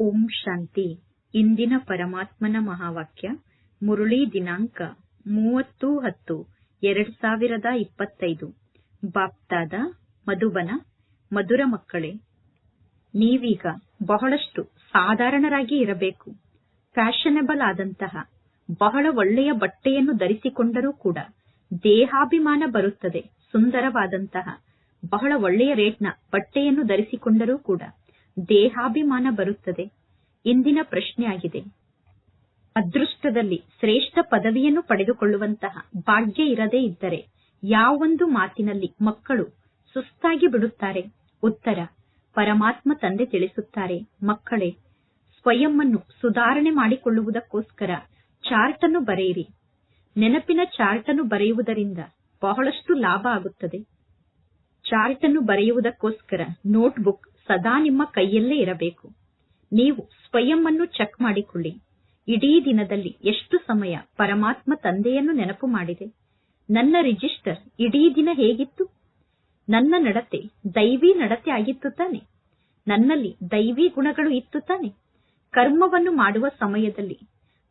ಓಂ ಶಾಂತಿ. ಇಂದಿನ ಪರಮಾತ್ಮನ ಮಹಾವಾಕ್ಯ, ಮುರುಳಿ ದಿನಾಂಕ ಮೂವತ್ತು ಹತ್ತು, ಎರಡ್ ಸಾವಿರದ ಇಪ್ಪತ್ತೈದು. ಬಾಪ್ತಾದ ಮಧುಬನ, ಮಧುರ ಮಕ್ಕಳೇ, ನೀವೀಗ ಬಹಳಷ್ಟು ಸಾಧಾರಣರಾಗಿ ಇರಬೇಕು. ಫ್ಯಾಷನಬಲ್ ಆದಂತಹ, ಬಹಳ ಒಳ್ಳೆಯ ಬಟ್ಟೆಯನ್ನು ಧರಿಸಿಕೊಂಡರೂ ಕೂಡ ದೇಹಾಭಿಮಾನ ಬರುತ್ತದೆ. ಸುಂದರವಾದಂತಹ, ಬಹಳ ಒಳ್ಳೆಯ ರೇಟ್ನ ಬಟ್ಟೆಯನ್ನು ಧರಿಸಿಕೊಂಡರೂ ಕೂಡ ದೇಹಾಭಿಮಾನ ಬರುತ್ತದೆ. ಇಂದಿನ ಪ್ರಶ್ನೆಯಾಗಿದೆ. ಅದೃಷ್ಟದಲ್ಲಿ ಶ್ರೇಷ್ಠ ಪದವಿಯನ್ನು ಪಡೆದುಕೊಳ್ಳುವಂತಹ ಭಾಗ್ಯ ಇರದೇ ಇದ್ದರೆ ಯಾವೊಂದು ಮಾತಿನಲ್ಲಿ ಮಕ್ಕಳು ಸುಸ್ತಾಗಿ ಬಿಡುತ್ತಾರೆ? ಉತ್ತರ, ಪರಮಾತ್ಮ ತಂದೆ ತಿಳಿಸುತ್ತಾರೆ, ಮಕ್ಕಳೇ ಸ್ವಯಂವನ್ನು ಸುಧಾರಣೆ ಮಾಡಿಕೊಳ್ಳುವುದಕ್ಕೋಸ್ಕರ ಚಾರ್ಟ್ ಅನ್ನು ಬರೆಯಿರಿ. ನೆನಪಿನ ಚಾರ್ಟ್ ಅನ್ನು ಬರೆಯುವುದರಿಂದ ಬಹಳಷ್ಟು ಲಾಭ ಆಗುತ್ತದೆ. ಚಾರ್ಟ್ ಅನ್ನು ಬರೆಯುವುದಕ್ಕೋಸ್ಕರ ನೋಟ್ಬುಕ್ ಸದಾ ನಿಮ್ಮ ಕೈಯಲ್ಲೇ ಇರಬೇಕು. ನೀವು ಸ್ವಯಂ ಅನ್ನು ಚೆಕ್ ಮಾಡಿಕೊಳ್ಳಿ. ಇಡೀ ದಿನದಲ್ಲಿ ಎಷ್ಟು ಸಮಯ ಪರಮಾತ್ಮ ತಂದೆಯನ್ನು ನೆನಪು ಮಾಡಿದೆ. ನನ್ನ ರಿಜಿಸ್ಟರ್ ಇಡೀ ದಿನ ಹೇಗಿತ್ತು? ನನ್ನ ನಡತೆ ದೈವಿ ನಡತೆ ಆಗಿತ್ತು ತಾನೆ. ನನ್ನಲ್ಲಿ ದೈವಿ ಗುಣಗಳು ಇತ್ತು ತಾನೆ. ಕರ್ಮವನ್ನು ಮಾಡುವ ಸಮಯದಲ್ಲಿ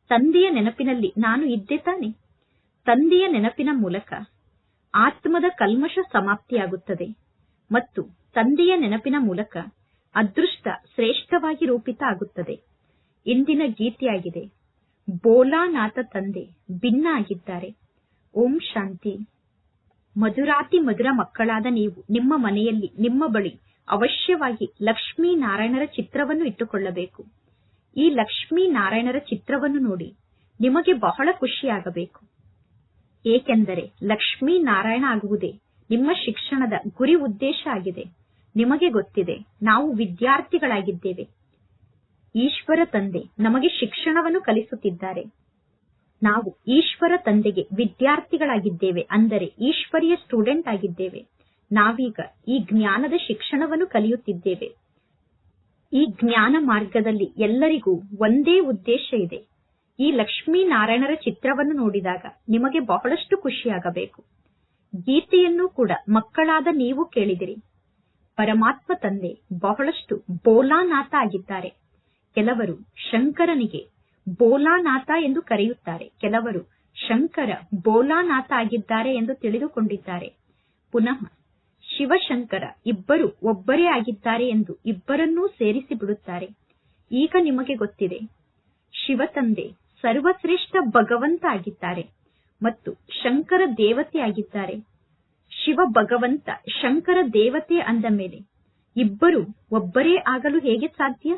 ತಂದೆಯ ನೆನಪಿನಲ್ಲಿ ನಾನು ಇದ್ದೆ ತಾನೆ. ತಂದೆಯ ನೆನಪಿನ ಮೂಲಕ ಆತ್ಮದ ಕಲ್ಮಶ ಸಮಾಪ್ತಿಯಾಗುತ್ತದೆ. ಮತ್ತು ತಂದೆಯ ನೆನಪಿನ ಮೂಲಕ ಅದೃಷ್ಟ ಶ್ರೇಷ್ಠವಾಗಿ ರೂಪಿತ ಆಗುತ್ತದೆ. ಇಂದಿನ ಗೀತೆಯಾಗಿದೆ. ಬೋಲಾನಾಥ ತಂದೆ ಭಿನ್ನ ಆಗಿದ್ದಾರೆ ಓಂ ಶಾಂತಿ. ಮಧುರಾತಿ ಮಧುರ ಮಕ್ಕಳಾದ ನೀವು ನಿಮ್ಮ ಮನೆಯಲ್ಲಿ, ನಿಮ್ಮ ಬಳಿ ಅವಶ್ಯವಾಗಿ ಲಕ್ಷ್ಮೀ ನಾರಾಯಣರ ಚಿತ್ರವನ್ನು ಇಟ್ಟುಕೊಳ್ಳಬೇಕು. ಈ ಲಕ್ಷ್ಮೀ ನಾರಾಯಣರ ಚಿತ್ರವನ್ನು ನೋಡಿ ನಿಮಗೆ ಬಹಳ ಖುಷಿಯಾಗಬೇಕು. ಏಕೆಂದರೆ ಲಕ್ಷ್ಮೀ ನಾರಾಯಣ ಆಗುವುದೇ ನಿಮ್ಮ ಶಿಕ್ಷಣದ ಗುರಿ ಉದ್ದೇಶ ಆಗಿದೆ. ನಿಮಗೆ ಗೊತ್ತಿದೆ, ನಾವು ವಿದ್ಯಾರ್ಥಿಗಳಾಗಿದ್ದೇವೆ. ಈಶ್ವರ ತಂದೆ ನಮಗೆ ಶಿಕ್ಷಣವನ್ನು ಕಲಿಸುತ್ತಿದ್ದಾರೆ. ನಾವು ಈಶ್ವರ ತಂದೆಗೆ ವಿದ್ಯಾರ್ಥಿಗಳಾಗಿದ್ದೇವೆ ಅಂದರೆ ಈಶ್ವರಿಯ ಸ್ಟೂಡೆಂಟ್ ಆಗಿದ್ದೇವೆ. ನಾವೀಗ ಈ ಜ್ಞಾನದ ಶಿಕ್ಷಣವನ್ನು ಕಲಿಯುತ್ತಿದ್ದೇವೆ. ಈ ಜ್ಞಾನ ಮಾರ್ಗದಲ್ಲಿ ಎಲ್ಲರಿಗೂ ಒಂದೇ ಉದ್ದೇಶ ಇದೆ. ಈ ಲಕ್ಷ್ಮೀ ನಾರಾಯಣರ ಚಿತ್ರವನ್ನು ನೋಡಿದಾಗ ನಿಮಗೆ ಬಹಳಷ್ಟು ಖುಷಿಯಾಗಬೇಕು. ಗೀತೆಯನ್ನು ಕೂಡ ಮಕ್ಕಳಾದ ನೀವು ಕೇಳಿದಿರಿ. ಪರಮಾತ್ಮ ತಂದೆ ಬಹಳಷ್ಟು ಬೋಲಾನಾಥ ಆಗಿದ್ದಾರೆ. ಕೆಲವರು ಶಂಕರನಿಗೆ ಬೋಲಾನಾಥ ಎಂದು ಕರೆಯುತ್ತಾರೆ. ಕೆಲವರು ಶಂಕರ ಬೋಲಾನಾಥ ಆಗಿದ್ದಾರೆ ಎಂದು ತಿಳಿದುಕೊಂಡಿದ್ದಾರೆ. ಪುನಃ ಶಿವಶಂಕರ ಇಬ್ಬರು ಒಬ್ಬರೇ ಆಗಿದ್ದಾರೆ ಎಂದು ಇಬ್ಬರನ್ನೂ ಸೇರಿಸಿ ಬಿಡುತ್ತಾರೆ. ಈಗ ನಿಮಗೆ ಗೊತ್ತಿದೆ ಶಿವತಂದೆ ಸರ್ವಶ್ರೇಷ್ಠ ಭಗವಂತ ಆಗಿದ್ದಾರೆ ಮತ್ತು ಶಂಕರ ದೇವತೆ ಆಗಿದ್ದಾರೆ. ಶಿವ ಭಗವಂತ ಶಂಕರ ದೇವತೆ ಅಂದ ಮೇಲೆ ಇಬ್ಬರು ಒಬ್ಬರೇ ಆಗಲು ಹೇಗೆ ಸಾಧ್ಯ?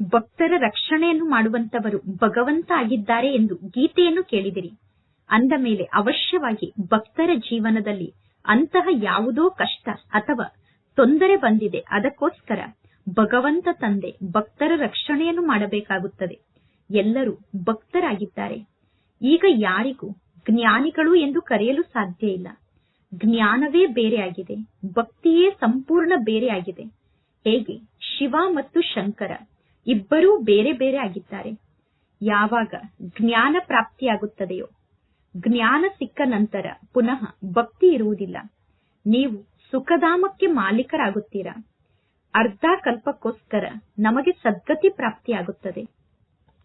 ಭಕ್ತರ ರಕ್ಷಣೆಯನ್ನು ಮಾಡುವಂತವರು ಭಗವಂತ ಆಗಿದ್ದಾರೆ ಎಂದು ಗೀತೆಯನ್ನು ಕೇಳಿದಿರಿ. ಅಂದ ಮೇಲೆ ಅವಶ್ಯವಾಗಿ ಭಕ್ತರ ಜೀವನದಲ್ಲಿ ಅಂತಹ ಯಾವುದೋ ಕಷ್ಟ ಅಥವಾ ತೊಂದರೆ ಬಂದಿದೆ, ಅದಕ್ಕೋಸ್ಕರ ಭಗವಂತ ತಂದೆ ಭಕ್ತರ ರಕ್ಷಣೆಯನ್ನು ಮಾಡಬೇಕಾಗುತ್ತದೆ. ಎಲ್ಲರೂ ಭಕ್ತರಾಗಿದ್ದಾರೆ. ಈಗ ಯಾರಿಗೂ ಜ್ಞಾನಿಗಳು ಎಂದು ಕರೆಯಲು ಸಾಧ್ಯ ಇಲ್ಲ. ಜ್ಞಾನವೇ ಬೇರೆಯಾಗಿದೆ, ಭಕ್ತಿಯೇ ಸಂಪೂರ್ಣ ಬೇರೆಯಾಗಿದೆ. ಹೇಗೆ? ಶಿವ ಮತ್ತು ಶಂಕರ ಇಬ್ಬರೂ ಬೇರೆ ಬೇರೆ ಆಗಿದ್ದಾರೆ. ಯಾವಾಗ ಜ್ಞಾನ ಪ್ರಾಪ್ತಿಯಾಗುತ್ತದೆಯೋ, ಜ್ಞಾನ ಸಿಕ್ಕ ನಂತರ ಪುನಃ ಭಕ್ತಿ ಇರುವುದಿಲ್ಲ. ನೀವು ಸುಖಧಾಮಕ್ಕೆ ಮಾಲೀಕರಾಗುತ್ತೀರಾ? ಅರ್ಧ ಕಲ್ಪಕ್ಕೋಸ್ಕರ ನಮಗೆ ಸದ್ಗತಿ ಪ್ರಾಪ್ತಿಯಾಗುತ್ತದೆ.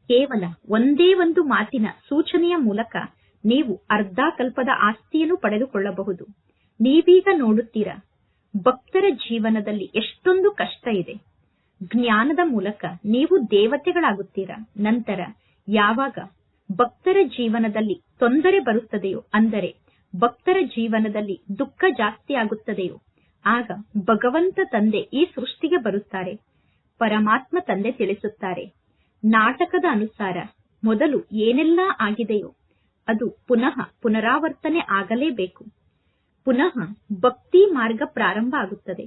ಕೇವಲ ಒಂದೇ ಒಂದು ಮಾತಿನ ಸೂಚನೆಯ ಮೂಲಕ ನೀವು ಅರ್ಧ ಕಲ್ಪದ ಆಸ್ತಿಯನ್ನು ಪಡೆದುಕೊಳ್ಳಬಹುದು. ನೀವೀಗ ನೋಡುತ್ತೀರಾ, ಭಕ್ತರ ಜೀವನದಲ್ಲಿ ಎಷ್ಟೊಂದು ಕಷ್ಟ ಇದೆ. ಜ್ಞಾನದ ಮೂಲಕ ನೀವು ದೇವತೆಗಳಾಗುತ್ತೀರಾ. ನಂತರ, ಯಾವಾಗ ಭಕ್ತರ ಜೀವನದಲ್ಲಿ ತೊಂದರೆ ಬರುತ್ತದೆಯೋ, ಅಂದರೆ ಭಕ್ತರ ಜೀವನದಲ್ಲಿ ದುಃಖ ಜಾಸ್ತಿ ಆಗುತ್ತದೆಯೋ, ಆಗ ಭಗವಂತ ತಂದೆ ಈ ಸೃಷ್ಟಿಗೆ ಬರುತ್ತಾರೆ. ಪರಮಾತ್ಮ ತಂದೆ ತಿಳಿಸುತ್ತಾರೆ, ನಾಟಕದ ಅನುಸಾರ ಮೊದಲು ಏನೆಲ್ಲ ಆಗಿದೆಯೋ ಅದು ಪುನಃ ಪುನರಾವರ್ತನೆ ಆಗಲೇಬೇಕು. ಪುನಃ ಭಕ್ತಿ ಮಾರ್ಗ ಪ್ರಾರಂಭ ಆಗುತ್ತದೆ.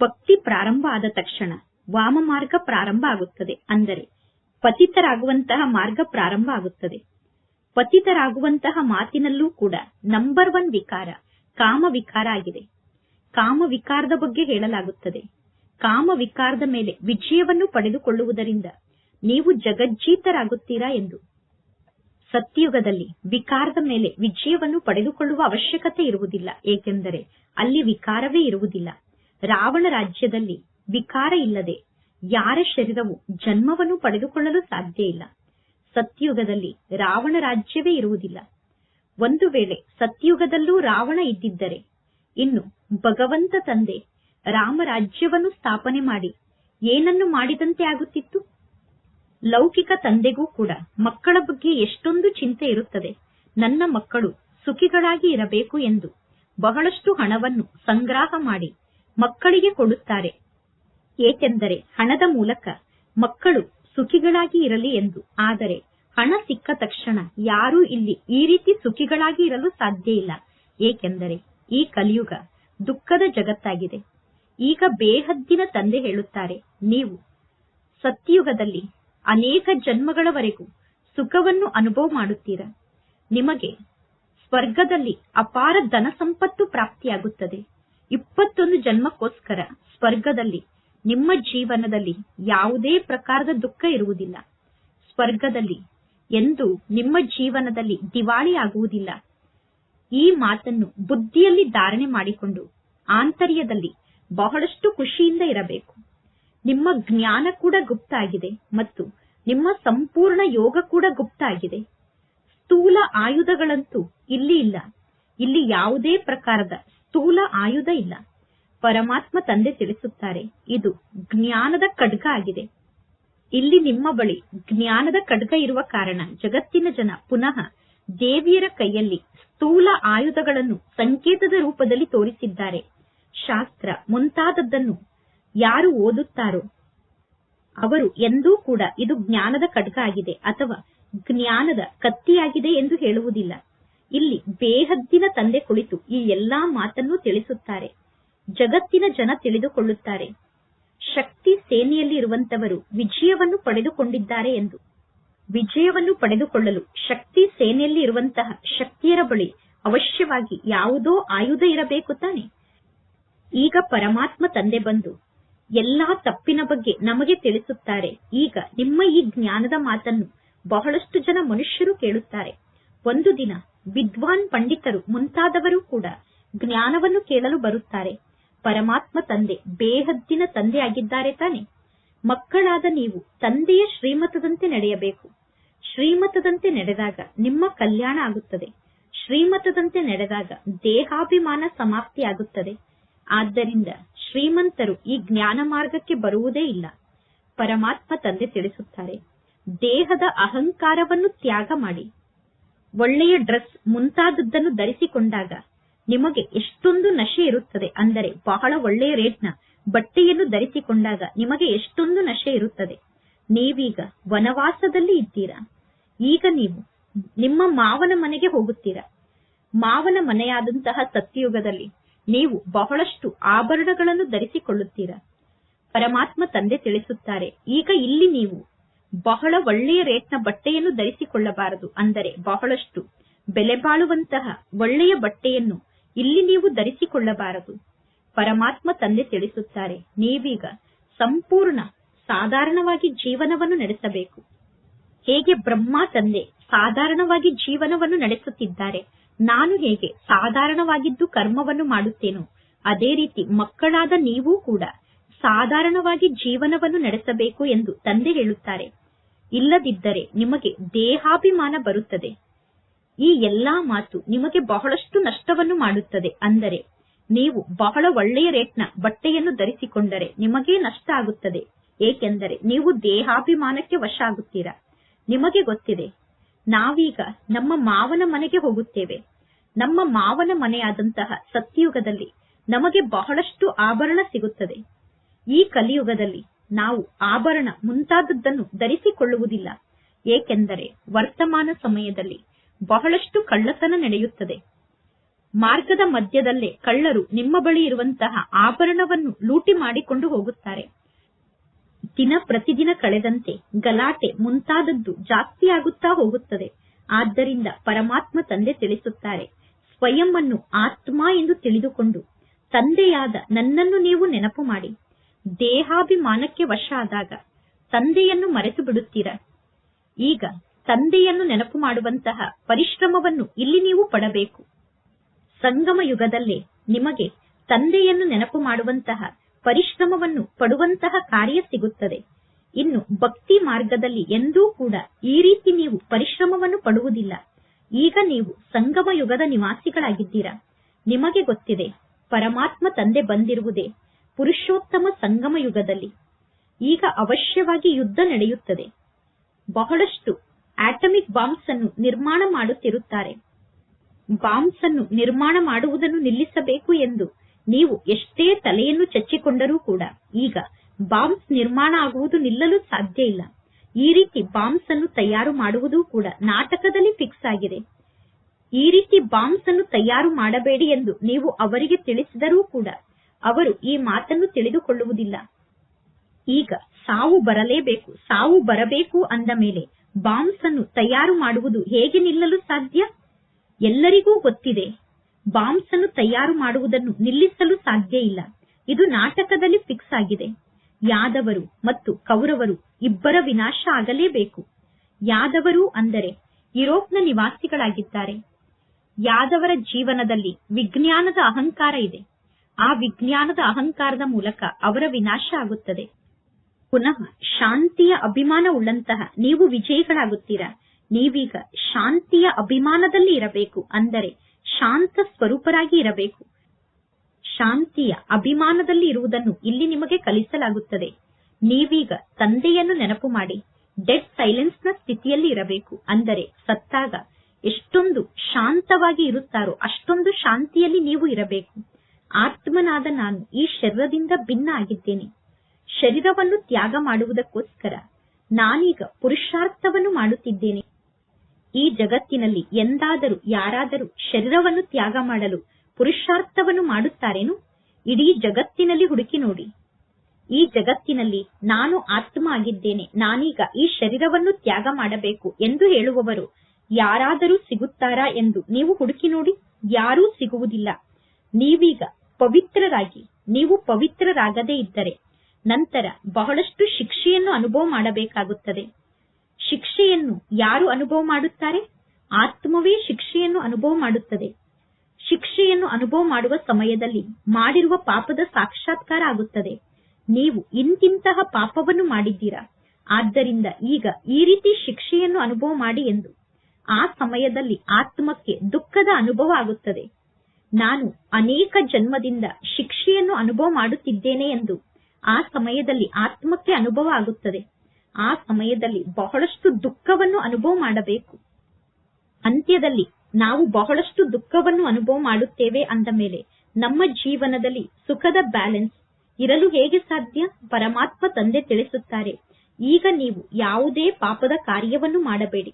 ಭಕ್ತಿ ಪ್ರಾರಂಭ ಆದ ತಕ್ಷಣ ವಾಮ ಮಾರ್ಗ ಪ್ರಾರಂಭ ಆಗುತ್ತದೆ. ಅಂದರೆ ಪತಿತರಾಗುವಂತಹ ಮಾರ್ಗ ಪ್ರಾರಂಭ ಆಗುತ್ತದೆ. ಪತಿತರಾಗುವಂತಹ ಮಾತಿನಲ್ಲೂ ಕೂಡ ನಂಬರ್ ಒನ್ ವಿಕಾರ, ಕಾಮ ವಿಕಾರ ಆಗಿದೆ. ಕಾಮ ವಿಕಾರದ ಬಗ್ಗೆ ಹೇಳಲಾಗುತ್ತದೆ. ಕಾಮ ವಿಕಾರದ ಮೇಲೆ ವಿಜಯವನ್ನು ಪಡೆದುಕೊಳ್ಳುವುದರಿಂದ ನೀವು ಜಗಜ್ಜೀತರಾಗುತ್ತೀರಾ ಎಂದು ಸತ್ಯಯುಗದಲ್ಲಿ ವಿಕಾರದ ಮೇಲೆ ವಿಜಯವನ್ನು ಪಡೆದುಕೊಳ್ಳುವ ಅವಶ್ಯಕತೆ ಇರುವುದಿಲ್ಲ. ಏಕೆಂದರೆ ಅಲ್ಲಿ ವಿಕಾರವೇ ಇರುವುದಿಲ್ಲ. ರಾವಣ ರಾಜ್ಯದಲ್ಲಿ ವಿಕಾರ ಇಲ್ಲದೆ ಯಾರ ಶರೀರವು ಜನ್ಮವನ್ನು ಪಡೆದುಕೊಳ್ಳಲು ಸಾಧ್ಯ ಇಲ್ಲ. ಸತ್ಯುಗದಲ್ಲಿ ರಾವಣ ರಾಜ್ಯವೇ ಇರುವುದಿಲ್ಲ. ಒಂದು ವೇಳೆ ಸತ್ಯುಗದಲ್ಲೂ ರಾವಣ ಇದ್ದಿದ್ದರೆ ಇನ್ನು ಭಗವಂತ ತಂದೆ ರಾಮರಾಜ್ಯವನ್ನು ಸ್ಥಾಪನೆ ಮಾಡಿ ಏನನ್ನು ಮಾಡಿದಂತೆ ಆಗುತ್ತಿತ್ತು? ಲೌಕಿಕ ತಂದೆಗೂ ಕೂಡ ಮಕ್ಕಳ ಬಗ್ಗೆ ಎಷ್ಟೊಂದು ಚಿಂತೆ ಇರುತ್ತದೆ. ನನ್ನ ಮಕ್ಕಳು ಸುಖಿಗಳಾಗಿ ಇರಬೇಕು ಎಂದು ಬಹಳಷ್ಟು ಹಣವನ್ನು ಸಂಗ್ರಹ ಮಾಡಿ ಮಕ್ಕಳಿಗೆ ಕೊಡುತ್ತಾರೆ. ಏಕೆಂದರೆ ಹಣದ ಮೂಲಕ ಮಕ್ಕಳು ಸುಖಿಗಳಾಗಿ ಇರಲಿ ಎಂದು. ಆದರೆ ಹಣ ಸಿಕ್ಕ ತಕ್ಷಣ ಯಾರೂ ಇಲ್ಲಿ ಈ ರೀತಿ ಸುಖಿಗಳಾಗಿ ಇರಲು ಸಾಧ್ಯ ಇಲ್ಲ. ಏಕೆಂದರೆ ಈ ಕಲಿಯುಗ ದುಃಖದ ಜಗತ್ತಾಗಿದೆ. ಈಗ ಬೇಹದ್ದಿನ ತಂದೆ ಹೇಳುತ್ತಾರೆ, ನೀವು ಸತ್ಯುಗದಲ್ಲಿ ಅನೇಕ ಜನ್ಮಗಳವರೆಗೂ ಸುಖವನ್ನು ಅನುಭವ ಮಾಡುತ್ತೀರ? ನಿಮಗೆ ಸ್ವರ್ಗದಲ್ಲಿ ಅಪಾರ ಧನ ಸಂಪತ್ತು ಪ್ರಾಪ್ತಿಯಾಗುತ್ತದೆ. ಇಪ್ಪತ್ತೊಂದು ಜನ್ಮಕ್ಕೋಸ್ಕರ ಸ್ವರ್ಗದಲ್ಲಿ ನಿಮ್ಮ ಜೀವನದಲ್ಲಿ ಯಾವುದೇ ಪ್ರಕಾರದ ದುಃಖ ಇರುವುದಿಲ್ಲ. ಸ್ವರ್ಗದಲ್ಲಿ ಎಂದು ನಿಮ್ಮ ಜೀವನದಲ್ಲಿ ದಿವಾಳಿ ಆಗುವುದಿಲ್ಲ. ಈ ಮಾತನ್ನು ಬುದ್ಧಿಯಲ್ಲಿ ಧಾರಣೆ ಮಾಡಿಕೊಂಡು ಆಂತರ್ಯದಲ್ಲಿ ಬಹಳಷ್ಟು ಖುಷಿಯಿಂದ ಇರಬೇಕು. ನಿಮ್ಮ ಜ್ಞಾನ ಕೂಡ ಗುಪ್ತಾಗಿದೆ ಮತ್ತು ನಿಮ್ಮ ಸಂಪೂರ್ಣ ಯೋಗ ಕೂಡ ಗುಪ್ತಾಗಿದೆ. ಸ್ಥೂಲ ಆಯುಧಗಳಂತೂ ಇಲ್ಲಿ ಇಲ್ಲ. ಇಲ್ಲಿ ಯಾವುದೇ ಪ್ರಕಾರದ ಸ್ಥೂಲ ಆಯುಧ ಇಲ್ಲ. ಪರಮಾತ್ಮ ತಂದೆ ತಿಳಿಸುತ್ತಾರೆ, ಇದು ಜ್ಞಾನದ ಖಡ್ಗ ಆಗಿದೆ. ಇಲ್ಲಿ ನಿಮ್ಮ ಬಳಿ ಜ್ಞಾನದ ಖಡ್ಗ ಇರುವ ಕಾರಣ ಜಗತ್ತಿನ ಜನ ಪುನಃ ದೇವಿಯರ ಕೈಯಲ್ಲಿ ಸ್ಥೂಲ ಆಯುಧಗಳನ್ನು ಸಂಕೇತದ ರೂಪದಲ್ಲಿ ತೋರಿಸಿದ್ದಾರೆ. ಶಾಸ್ತ್ರ ಮುಂತಾದದ್ದನ್ನು ಯಾರು ಓದುತ್ತಾರೋ ಅವರು ಎಂದೂ ಕೂಡ ಇದು ಜ್ಞಾನದ ಖಡ್ಗ ಆಗಿದೆ ಅಥವಾ ಜ್ಞಾನದ ಕತ್ತಿಯಾಗಿದೆ ಎಂದು ಹೇಳುವುದಿಲ್ಲ. ಇಲ್ಲಿ ಬೇಹದ್ದಿನ ತಂದೆ ಕುಳಿತು ಈ ಎಲ್ಲಾ ಮಾತನ್ನು ತಿಳಿಸುತ್ತಾರೆ. ಜಗತ್ತಿನ ಜನ ತಿಳಿದುಕೊಳ್ಳುತ್ತಾರೆ. ಶಕ್ತಿ ಸೇನೆಯಲ್ಲಿ ಇರುವಂತವರು ವಿಜಯವನ್ನು ಪಡೆದುಕೊಂಡಿದ್ದಾರೆ ಎಂದು. ವಿಜಯವನ್ನು ಪಡೆದುಕೊಳ್ಳಲು ಶಕ್ತಿ ಸೇನೆಯಲ್ಲಿ ಇರುವಂತಹ ಶಕ್ತಿಯರ ಬಳಿ ಅವಶ್ಯವಾಗಿ ಯಾವುದೋ ಆಯುಧ ಇರಬೇಕು ತಾನೆ. ಈಗ ಪರಮಾತ್ಮ ತಂದೆ ಬಂದು ಎಲ್ಲಾ ತಪ್ಪಿನ ಬಗ್ಗೆ ನಮಗೆ ತಿಳಿಸುತ್ತಾರೆ. ಈಗ ನಿಮ್ಮ ಈ ಜ್ಞಾನದ ಮಾತನ್ನು ಬಹಳಷ್ಟು ಜನ ಮನುಷ್ಯರು ಕೇಳುತ್ತಾರೆ. ಒಂದು ದಿನ ವಿದ್ವಾನ್ ಪಂಡಿತರು ಮುಂತಾದವರು ಕೂಡ ಜ್ಞಾನವನ್ನು ಕೇಳಲು ಬರುತ್ತಾರೆ. ಪರಮಾತ್ಮ ತಂದೆ ಬೇಹದ್ದಿನ ತಂದೆ ಆಗಿದ್ದಾರೆ ತಾನೆ. ಮಕ್ಕಳಾದ ನೀವು ತಂದೆಯ ಶ್ರೀಮತದಂತೆ ನಡೆಯಬೇಕು. ಶ್ರೀಮತದಂತೆ ನಡೆದಾಗ ನಿಮ್ಮ ಕಲ್ಯಾಣ ಆಗುತ್ತದೆ. ಶ್ರೀಮತದಂತೆ ನಡೆದಾಗ ದೇಹಾಭಿಮಾನ ಸಮಾಪ್ತಿಯಾಗುತ್ತದೆ. ಆದ್ದರಿಂದ ಶ್ರೀಮಂತರು ಈ ಜ್ಞಾನ ಮಾರ್ಗಕ್ಕೆ ಬರುವುದೇ ಇಲ್ಲ. ಪರಮಾತ್ಮ ತಂದೆ ತಿಳಿಸುತ್ತಾರೆ, ದೇಹದ ಅಹಂಕಾರವನ್ನು ತ್ಯಾಗ ಮಾಡಿ. ಒಳ್ಳೆಯ ಡ್ರೆಸ್ ಮುಂತಾದದ್ದನ್ನು ಧರಿಸಿಕೊಂಡಾಗ ನಿಮಗೆ ಎಷ್ಟೊಂದು ನಶೆ ಇರುತ್ತದೆ ಅಂದರೆ ಬಹಳ ಒಳ್ಳೆಯ ರೇಟ್ನ ಬಟ್ಟೆಯನ್ನು ಧರಿಸಿಕೊಂಡಾಗ ನಿಮಗೆ ಎಷ್ಟೊಂದು ನಶೆ ಇರುತ್ತದೆ. ನೀವೀಗ ವನವಾಸದಲ್ಲಿ ಇದ್ದೀರಾ? ಈಗ ನೀವು ನಿಮ್ಮ ಮಾವನ ಮನೆಗೆ ಹೋಗುತ್ತೀರಾ? ಮಾವನ ಮನೆಯಾದಂತಹ ಸತ್ಯಯುಗದಲ್ಲಿ ನೀವು ಬಹಳಷ್ಟು ಆಭರಣಗಳನ್ನು ಧರಿಸಿಕೊಳ್ಳುತ್ತೀರಾ? ಪರಮಾತ್ಮ ತಂದೆ ತಿಳಿಸುತ್ತಾರೆ, ಈಗ ಇಲ್ಲಿ ನೀವು ಬಹಳ ಒಳ್ಳೆಯ ರೇಟ್ನ ಬಟ್ಟೆಯನ್ನು ಧರಿಸಿಕೊಳ್ಳಬಾರದು ಅಂದರೆ ಬಹಳಷ್ಟು ಬೆಲೆ ಬಾಳುವಂತಹ ಒಳ್ಳೆಯ ಬಟ್ಟೆಯನ್ನು ಇಲ್ಲಿ ನೀವು ಧರಿಸಿಕೊಳ್ಳಬಾರದು. ಪರಮಾತ್ಮ ತಂದೆ ತಿಳಿಸುತ್ತಾರೆ, ನೀವೀಗ ಸಂಪೂರ್ಣ ಸಾಧಾರಣವಾಗಿ ಜೀವನವನ್ನು ನಡೆಸಬೇಕು. ಹೇಗೆ ಬ್ರಹ್ಮ ತಂದೆ ಸಾಧಾರಣವಾಗಿ ಜೀವನವನ್ನು ನಡೆಸುತ್ತಿದ್ದಾರೆ? ನಾನು ಹೇಗೆ ಸಾಧಾರಣವಾಗಿದ್ದು ಕರ್ಮವನ್ನು ಮಾಡುತ್ತೇನೋ, ಅದೇ ರೀತಿ ಮಕ್ಕಳಾದ ನೀವೂ ಕೂಡ ಸಾಧಾರಣವಾಗಿ ಜೀವನವನ್ನು ನಡೆಸಬೇಕು ಎಂದು ತಂದೆ ಹೇಳುತ್ತಾರೆ. ಇಲ್ಲದಿದ್ದರೆ ನಿಮಗೆ ದೇಹಾಭಿಮಾನ ಬರುತ್ತದೆ. ಈ ಎಲ್ಲಾ ಮಾತು ನಿಮಗೆ ಬಹಳಷ್ಟು ನಷ್ಟವನ್ನು ಮಾಡುತ್ತದೆ. ಅಂದರೆ ನೀವು ಬಹಳ ಒಳ್ಳೆಯ ರೇಟ್ನ ಬಟ್ಟೆಯನ್ನು ಧರಿಸಿಕೊಂಡರೆ ನಿಮಗೇ ನಷ್ಟ ಆಗುತ್ತದೆ. ಏಕೆಂದರೆ ನೀವು ದೇಹಾಭಿಮಾನಕ್ಕೆ ವಶ ಆಗುತ್ತೀರಾ? ನಿಮಗೆ ಗೊತ್ತಿದೆ ನಾವೀಗ ನಮ್ಮ ಮಾವನ ಮನೆಗೆ ಹೋಗುತ್ತೇವೆ. ನಮ್ಮ ಮಾವನ ಮನೆಯಾದಂತಹ ಸತ್ಯಯುಗದಲ್ಲಿ ನಮಗೆ ಬಹಳಷ್ಟು ಆಭರಣ ಸಿಗುತ್ತದೆ. ಈ ಕಲಿಯುಗದಲ್ಲಿ ನಾವು ಆಭರಣ ಮುಂತಾದದ್ದನ್ನು ಧರಿಸಿಕೊಳ್ಳುವುದಿಲ್ಲ. ಏಕೆಂದರೆ ವರ್ತಮಾನ ಸಮಯದಲ್ಲಿ ಬಹಳಷ್ಟು ಕಳ್ಳತನ ನಡೆಯುತ್ತದೆ. ಮಾರ್ಗದ ಮಧ್ಯದಲ್ಲೇ ಕಳ್ಳರು ನಿಮ್ಮ ಬಳಿ ಇರುವಂತಹ ಆಭರಣವನ್ನು ಲೂಟಿ ಮಾಡಿಕೊಂಡು ಹೋಗುತ್ತಾರೆ. ದಿನ ಪ್ರತಿದಿನ ಕಳೆದಂತೆ ಗಲಾಟೆ ಮುಂತಾದದ್ದು ಜಾಸ್ತಿಯಾಗುತ್ತಾ ಹೋಗುತ್ತದೆ. ಆದ್ದರಿಂದ ಪರಮಾತ್ಮ ತಂದೆ ತಿಳಿಸುತ್ತಾರೆ, ಸ್ವಯಂ ಅನ್ನು ಆತ್ಮ ಎಂದು ತಿಳಿದುಕೊಂಡು ತಂದೆಯಾದ ನನ್ನನ್ನು ನೀವು ನೆನಪು ಮಾಡಿ. ದೇಹಾಭಿಮಾನಕ್ಕೆ ವಶ ಆದಾಗ ತಂದೆಯನ್ನು ಮರೆತು ಬಿಡುತ್ತೀರಾ? ಈಗ ತಂದೆಯನ್ನು ನೆನಪು ಮಾಡುವಂತಹ ಪರಿಶ್ರಮವನ್ನು ಇಲ್ಲಿ ನೀವು ಪಡಬೇಕು. ಸಂಗಮ ಯುಗದಲ್ಲೇ ನಿಮಗೆ ತಂದೆಯನ್ನು ನೆನಪು ಮಾಡುವಂತಹ ಪರಿಶ್ರಮವನ್ನು ಪಡುವಂತಹ ಕಾರ್ಯ ಸಿಗುತ್ತದೆ. ಇನ್ನು ಭಕ್ತಿ ಮಾರ್ಗದಲ್ಲಿ ಎಂದೂ ಕೂಡ ಈ ರೀತಿ ನೀವು ಪರಿಶ್ರಮವನ್ನು ಪಡುವುದಿಲ್ಲ. ಈಗ ನೀವು ಸಂಗಮ ಯುಗದ ನಿವಾಸಿಗಳಾಗಿದ್ದೀರಾ? ನಿಮಗೆ ಗೊತ್ತಿದೆ, ಪರಮಾತ್ಮ ತಂದೆ ಬಂದಿರುವುದೇ ಪುರುಷೋತ್ತಮ ಸಂಗಮ ಯುಗದಲ್ಲಿ. ಈಗ ಅವಶ್ಯವಾಗಿ ಯುದ್ಧ ನಡೆಯುತ್ತದೆ. ಬಹಳಷ್ಟು ಆಟಮಿಕ್ ಬಾಂಬ್ಸ್ ಅನ್ನು ನಿರ್ಮಾಣ ಮಾಡುತ್ತಿರುತ್ತಾರೆ. ಬಾಂಬ್ಸ್ ಅನ್ನು ನಿರ್ಮಾಣ ಮಾಡುವುದನ್ನು ನಿಲ್ಲಿಸಬೇಕು ಎಂದು ನೀವು ಎಷ್ಟೇ ತಲೆಯನ್ನು ಚಚ್ಚಿಕೊಂಡರೂ ಕೂಡ ಈಗ ಬಾಂಬ್ಸ್ ನಿರ್ಮಾಣ ಆಗುವುದು ನಿಲ್ಲಲು ಸಾಧ್ಯ ಇಲ್ಲ. ಈ ರೀತಿ ಬಾಂಬ್ಸ್ ಅನ್ನು ತಯಾರು ಮಾಡುವುದು ಕೂಡ ನಾಟಕದಲ್ಲಿ ಫಿಕ್ಸ್ ಆಗಿದೆ. ಈ ರೀತಿ ಬಾಂಬ್ಸ್ ಅನ್ನು ತಯಾರು ಮಾಡಬೇಡಿ ಎಂದು ನೀವು ಅವರಿಗೆ ತಿಳಿಸಿದರೂ ಕೂಡ ಅವರು ಈ ಮಾತನ್ನು ತಿಳಿದುಕೊಳ್ಳುವುದಿಲ್ಲ. ಈಗ ಸಾವು ಬರಲೇಬೇಕು, ಸಾವು ಬರಬೇಕು ಅಂದ ಮೇಲೆ ಬಾಂಬ್ಸ್ ಅನ್ನು ತಯಾರು ಮಾಡುವುದು ಹೇಗೆ ನಿಲ್ಲಲು ಸಾಧ್ಯ? ಎಲ್ಲರಿಗೂ ಗೊತ್ತಿದೆ. ಬಾಂಬ್ಸ್ ಅನ್ನು ತಯಾರು ಮಾಡುವುದನ್ನು ನಿಲ್ಲಿಸಲು ಸಾಧ್ಯ ಇಲ್ಲ. ಇದು ನಾಟಕದಲ್ಲಿ ಫಿಕ್ಸ್ ಆಗಿದೆ. ಯಾದವರು ಮತ್ತು ಕೌರವರು ಇಬ್ಬರ ವಿನಾಶ ಆಗಲೇಬೇಕು. ಯಾದವರು ಅಂದರೆ ಯುರೋಪ್ನ ನಿವಾಸಿಗಳಾಗಿದ್ದಾರೆ. ಯಾದವರ ಜೀವನದಲ್ಲಿ ವಿಜ್ಞಾನದ ಅಹಂಕಾರ ಇದೆ. ಆ ವಿಜ್ಞಾನದ ಅಹಂಕಾರದ ಮೂಲಕ ಅವರ ವಿನಾಶ ಆಗುತ್ತದೆ. ಪುನಃ ಶಾಂತಿಯ ಅಭಿಮಾನ ಉಳ್ಳಂತಹ ನೀವು ವಿಜಯಿಗಳಾಗುತ್ತೀರಾ? ನೀವೀಗ ಶಾಂತಿಯ ಅಭಿಮಾನದಲ್ಲಿ ಇರಬೇಕು ಅಂದರೆ ಶಾಂತ ಸ್ವರೂಪರಾಗಿ ಇರಬೇಕು. ಶಾಂತಿಯ ಅಭಿಮಾನದಲ್ಲಿ ಇರುವುದನ್ನು ಇಲ್ಲಿ ನಿಮಗೆ ಕಲಿಸಲಾಗುತ್ತದೆ. ನೀವೀಗ ತಂದೆಯನ್ನು ನೆನಪು ಮಾಡಿ, ಡೆಡ್ ಸೈಲೆನ್ಸ್ನ ಸ್ಥಿತಿಯಲ್ಲಿ ಇರಬೇಕು. ಅಂದರೆ ಸತ್ತಾಗ ಎಷ್ಟೊಂದು ಶಾಂತವಾಗಿ ಇರುತ್ತಾರೋ ಅಷ್ಟೊಂದು ಶಾಂತಿಯಲ್ಲಿ ನೀವು ಇರಬೇಕು. ಆತ್ಮನಾದ ನಾನು ಈ ಶರೀರದಿಂದ ಭಿನ್ನ ಆಗಿದ್ದೇನೆ. ಶರೀರವನ್ನು ತ್ಯಾಗ ಮಾಡುವುದಕ್ಕೋಸ್ಕರ ನಾನೀಗ ಪುರುಷಾರ್ಥವನ್ನು ಮಾಡುತ್ತಿದ್ದೇನೆ. ಈ ಜಗತ್ತಿನಲ್ಲಿ ಎಂದಾದರೂ, ಯಾರಾದರೂ ಶರೀರವನ್ನು ತ್ಯಾಗ ಮಾಡಲು ಪುರುಷಾರ್ಥವನ್ನು ಮಾಡುತ್ತಾರೇನು? ಇಡೀ ಜಗತ್ತಿನಲ್ಲಿ ಹುಡುಕಿ ನೋಡಿ. ಈ ಜಗತ್ತಿನಲ್ಲಿ ನಾನು ಆತ್ಮ ಆಗಿದ್ದೇನೆ, ನಾನೀಗ ಈ ಶರೀರವನ್ನು ತ್ಯಾಗ ಮಾಡಬೇಕು ಎಂದು ಹೇಳುವವರು ಯಾರಾದರೂ ಸಿಗುತ್ತಾರಾ ಎಂದು ನೀವು ಹುಡುಕಿ ನೋಡಿ. ಯಾರೂ ಸಿಗುವುದಿಲ್ಲ. ನೀವೀಗ ಪವಿತ್ರರಾಗಿ, ನೀವು ಪವಿತ್ರರಾಗದೇ ಇದ್ದರೆ ನಂತರ ಬಹಳಷ್ಟು ಶಿಕ್ಷೆಯನ್ನು ಅನುಭವ ಮಾಡಬೇಕಾಗುತ್ತದೆ. ಶಿಕ್ಷೆಯನ್ನು ಯಾರು ಅನುಭವ ಮಾಡುತ್ತಾರೆ? ಆತ್ಮವೇ ಶಿಕ್ಷೆಯನ್ನು ಅನುಭವ ಮಾಡುತ್ತದೆ. ಶಿಕ್ಷೆಯನ್ನು ಅನುಭವ ಮಾಡುವ ಸಮಯದಲ್ಲಿ ಮಾಡಿರುವ ಪಾಪದ ಸಾಕ್ಷಾತ್ಕಾರ ಆಗುತ್ತದೆ. ನೀವು ಇಂತಿಂತಹ ಪಾಪವನ್ನು ಮಾಡಿದ್ದೀರಾ? ಆದ್ದರಿಂದ ಈಗ ಈ ರೀತಿ ಶಿಕ್ಷೆಯನ್ನು ಅನುಭವ ಮಾಡಿ ಎಂದು. ಆ ಸಮಯದಲ್ಲಿ ಆತ್ಮಕ್ಕೆ ದುಃಖದ ಅನುಭವ ಆಗುತ್ತದೆ. ನಾನು ಅನೇಕ ಜನ್ಮದಿಂದ ಶಿಕ್ಷೆಯನ್ನು ಅನುಭವ ಮಾಡುತ್ತಿದ್ದೇನೆ ಎಂದು ಆ ಸಮಯದಲ್ಲಿ ಆತ್ಮಕ್ಕೆ ಅನುಭವ ಆಗುತ್ತದೆ. ಆ ಸಮಯದಲ್ಲಿ ಬಹಳಷ್ಟು ದುಃಖವನ್ನು ಅನುಭವ ಮಾಡಬೇಕು. ಅಂತ್ಯದಲ್ಲಿ ನಾವು ಬಹಳಷ್ಟು ದುಃಖವನ್ನು ಅನುಭವ ಮಾಡುತ್ತೇವೆ ಅಂದ ಮೇಲೆ ನಮ್ಮ ಜೀವನದಲ್ಲಿ ಸುಖದ ಬ್ಯಾಲೆನ್ಸ್ ಇರಲು ಹೇಗೆ ಸಾಧ್ಯ? ಪರಮಾತ್ಮ ತಂದೆ ತಿಳಿಸುತ್ತಾರೆ, ಈಗ ನೀವು ಯಾವುದೇ ಪಾಪದ ಕಾರ್ಯವನ್ನು ಮಾಡಬೇಡಿ.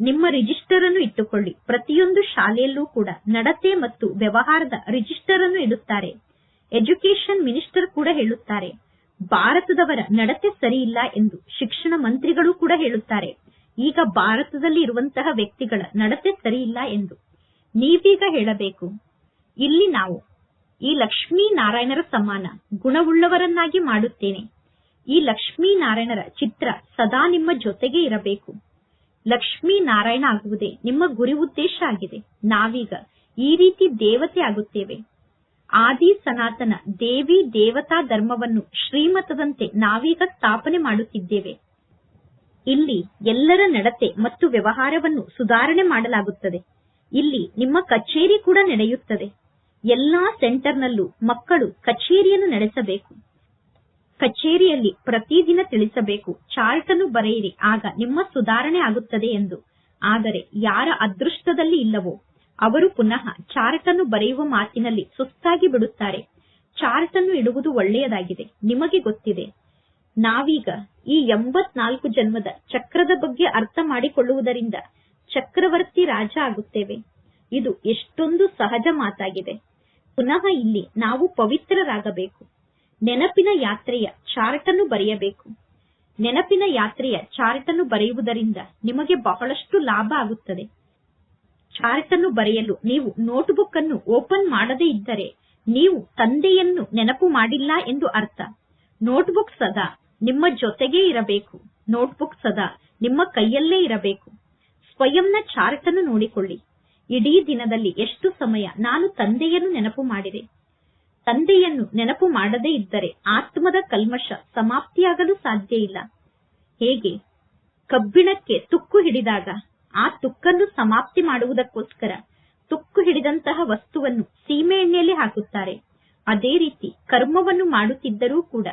ನಿಮ್ಮ ರಿಜಿಸ್ಟರ್ ಅನ್ನು ಇಟ್ಟುಕೊಳ್ಳಿ. ಪ್ರತಿಯೊಂದು ಶಾಲೆಯಲ್ಲೂ ಕೂಡ ನಡತೆ ಮತ್ತು ವ್ಯವಹಾರದ ರಿಜಿಸ್ಟರ್ ಅನ್ನು ಇಡುತ್ತಾರೆ. ಎಜುಕೇಶನ್ ಮಿನಿಸ್ಟರ್ ಕೂಡ ಹೇಳುತ್ತಾರೆ ಭಾರತದವರ ನಡತೆ ಸರಿಯಿಲ್ಲ ಎಂದು ಶಿಕ್ಷಣ ಮಂತ್ರಿಗಳು ಕೂಡ ಹೇಳುತ್ತಾರೆ. ಈಗ ಭಾರತದಲ್ಲಿ ಇರುವಂತಹ ವ್ಯಕ್ತಿಗಳ ನಡತೆ ಸರಿಯಿಲ್ಲ ಎಂದು ನೀವೀಗ ಹೇಳಬೇಕು. ಇಲ್ಲಿ ನಾವು ಈ ಲಕ್ಷ್ಮೀ ನಾರಾಯಣರ ಸಮಾನ ಗುಣವುಳ್ಳವರನ್ನಾಗಿ ಮಾಡುತ್ತೇನೆ. ಈ ಲಕ್ಷ್ಮೀ ನಾರಾಯಣರ ಚಿತ್ರ ಸದಾ ನಿಮ್ಮ ಜೊತೆಗೆ ಇರಬೇಕು. ಲಕ್ಷ್ಮೀ ನಾರಾಯಣ ಆಗುವುದೇ ನಿಮ್ಮ ಗುರಿ ಉದ್ದೇಶ ಆಗಿದೆ. ನಾವೀಗ ಈ ರೀತಿ ದೇವತೆ ಆಗುತ್ತೇವೆ. ಆದಿ ಸನಾತನ ದೇವಿ ದೇವತಾ ಧರ್ಮವನ್ನು ಶ್ರೀಮತದಂತೆ ನಾವೀಗ ಸ್ಥಾಪನೆ ಮಾಡುತ್ತಿದ್ದೇವೆ. ಇಲ್ಲಿ ಎಲ್ಲರ ನಡತೆ ಮತ್ತು ವ್ಯವಹಾರವನ್ನು ಸುಧಾರಣೆ ಮಾಡಲಾಗುತ್ತದೆ. ಇಲ್ಲಿ ನಿಮ್ಮ ಕಚೇರಿ ಕೂಡ ನಡೆಯುತ್ತದೆ. ಎಲ್ಲಾ ಸೆಂಟರ್ನಲ್ಲೂ ಮಕ್ಕಳು ಕಚೇರಿಯನ್ನು ನಡೆಸಬೇಕು. ಕಚೇರಿಯಲ್ಲಿ ಪ್ರತಿದಿನ ತಿಳಿಸಬೇಕು ಚಾರ್ಟ್ ಅನ್ನು ಬರೆಯಿರಿ, ಆಗ ನಿಮ್ಮ ಸುಧಾರಣೆ ಆಗುತ್ತದೆ ಎಂದು. ಆದರೆ ಯಾರ ಅದೃಷ್ಟದಲ್ಲಿ ಇಲ್ಲವೋ? ಅವರು ಪುನಃ ಚಾರ್ಟ್ ಅನ್ನು ಬರೆಯುವ ಮಾತಿನಲ್ಲಿ ಸುಸ್ತಾಗಿ ಬಿಡುತ್ತಾರೆ. ಚಾರ್ಟ್ ಅನ್ನು ಇಡುವುದು ಒಳ್ಳೆಯದಾಗಿದೆ, ನಿಮಗೆ ಗೊತ್ತಿದೆ. ನಾವೀಗ ಈ ಎಂಬತ್ನಾಲ್ಕು ಜನ್ಮದ ಚಕ್ರದ ಬಗ್ಗೆ ಅರ್ಥ ಮಾಡಿಕೊಳ್ಳುವುದರಿಂದ ಚಕ್ರವರ್ತಿ ರಾಜ ಆಗುತ್ತೇವೆ. ಇದು ಎಷ್ಟೊಂದು ಸಹಜ ಮಾತಾಗಿದೆ. ಪುನಃ ಇಲ್ಲಿ ನಾವು ಪವಿತ್ರರಾಗಬೇಕು. ನೆನಪಿನ ಯಾತ್ರೆಯ ಚಾರ್ಟ್ ಅನ್ನು ಬರೆಯಬೇಕು. ನೆನಪಿನ ಯಾತ್ರೆಯ ಚಾರ್ಟ್ ಅನ್ನು ಬರೆಯುವುದರಿಂದ ನಿಮಗೆ ಬಹಳಷ್ಟು ಲಾಭ ಆಗುತ್ತದೆ. ಚಾರ್ಟ್ ಅನ್ನು ಬರೆಯಲು ನೀವು ನೋಟ್ಬುಕ್ ಅನ್ನು ಓಪನ್ ಮಾಡದೇ ಇದ್ದರೆ ನೀವು ತಂದೆಯನ್ನು ನೆನಪು ಮಾಡಿಲ್ಲ ಎಂದು ಅರ್ಥ. ನೋಟ್ಬುಕ್ ಸದಾ ನಿಮ್ಮ ಜೊತೆಗೇ ಇರಬೇಕು. ನೋಟ್ಬುಕ್ ಸದಾ ನಿಮ್ಮ ಕೈಯಲ್ಲೇ ಇರಬೇಕು. ಸ್ವಯಂನ ಚಾರ್ಟ್ ಅನ್ನು ನೋಡಿಕೊಳ್ಳಿ. ಇಡೀ ದಿನದಲ್ಲಿ ಎಷ್ಟು ಸಮಯ ನಾನು ತಂದೆಯನ್ನು ನೆನಪು ಮಾಡಿದೆ. ತಂದೆಯನ್ನು ನೆನಪು ಮಾಡದೇ ಇದ್ದರೆ ಆತ್ಮದ ಕಲ್ಮಶ ಸಮಾಪ್ತಿಯಾಗಲು ಸಾಧ್ಯ ಇಲ್ಲ. ಹೇಗೆ? ಕಬ್ಬಿಣಕ್ಕೆ ತುಕ್ಕು ಹಿಡಿದಾಗ ಆ ತುಕ್ಕನ್ನು ಸಮಾಪ್ತಿ ಮಾಡುವುದಕ್ಕೋಸ್ಕರ ತುಕ್ಕು ಹಿಡಿದಂತಹ ವಸ್ತುವನ್ನು ಸೀಮೆ ಎಣ್ಣೆಯಲ್ಲಿ ಹಾಕುತ್ತಾರೆ. ಅದೇ ರೀತಿ ಕರ್ಮವನ್ನು ಮಾಡುತ್ತಿದ್ದರೂ ಕೂಡ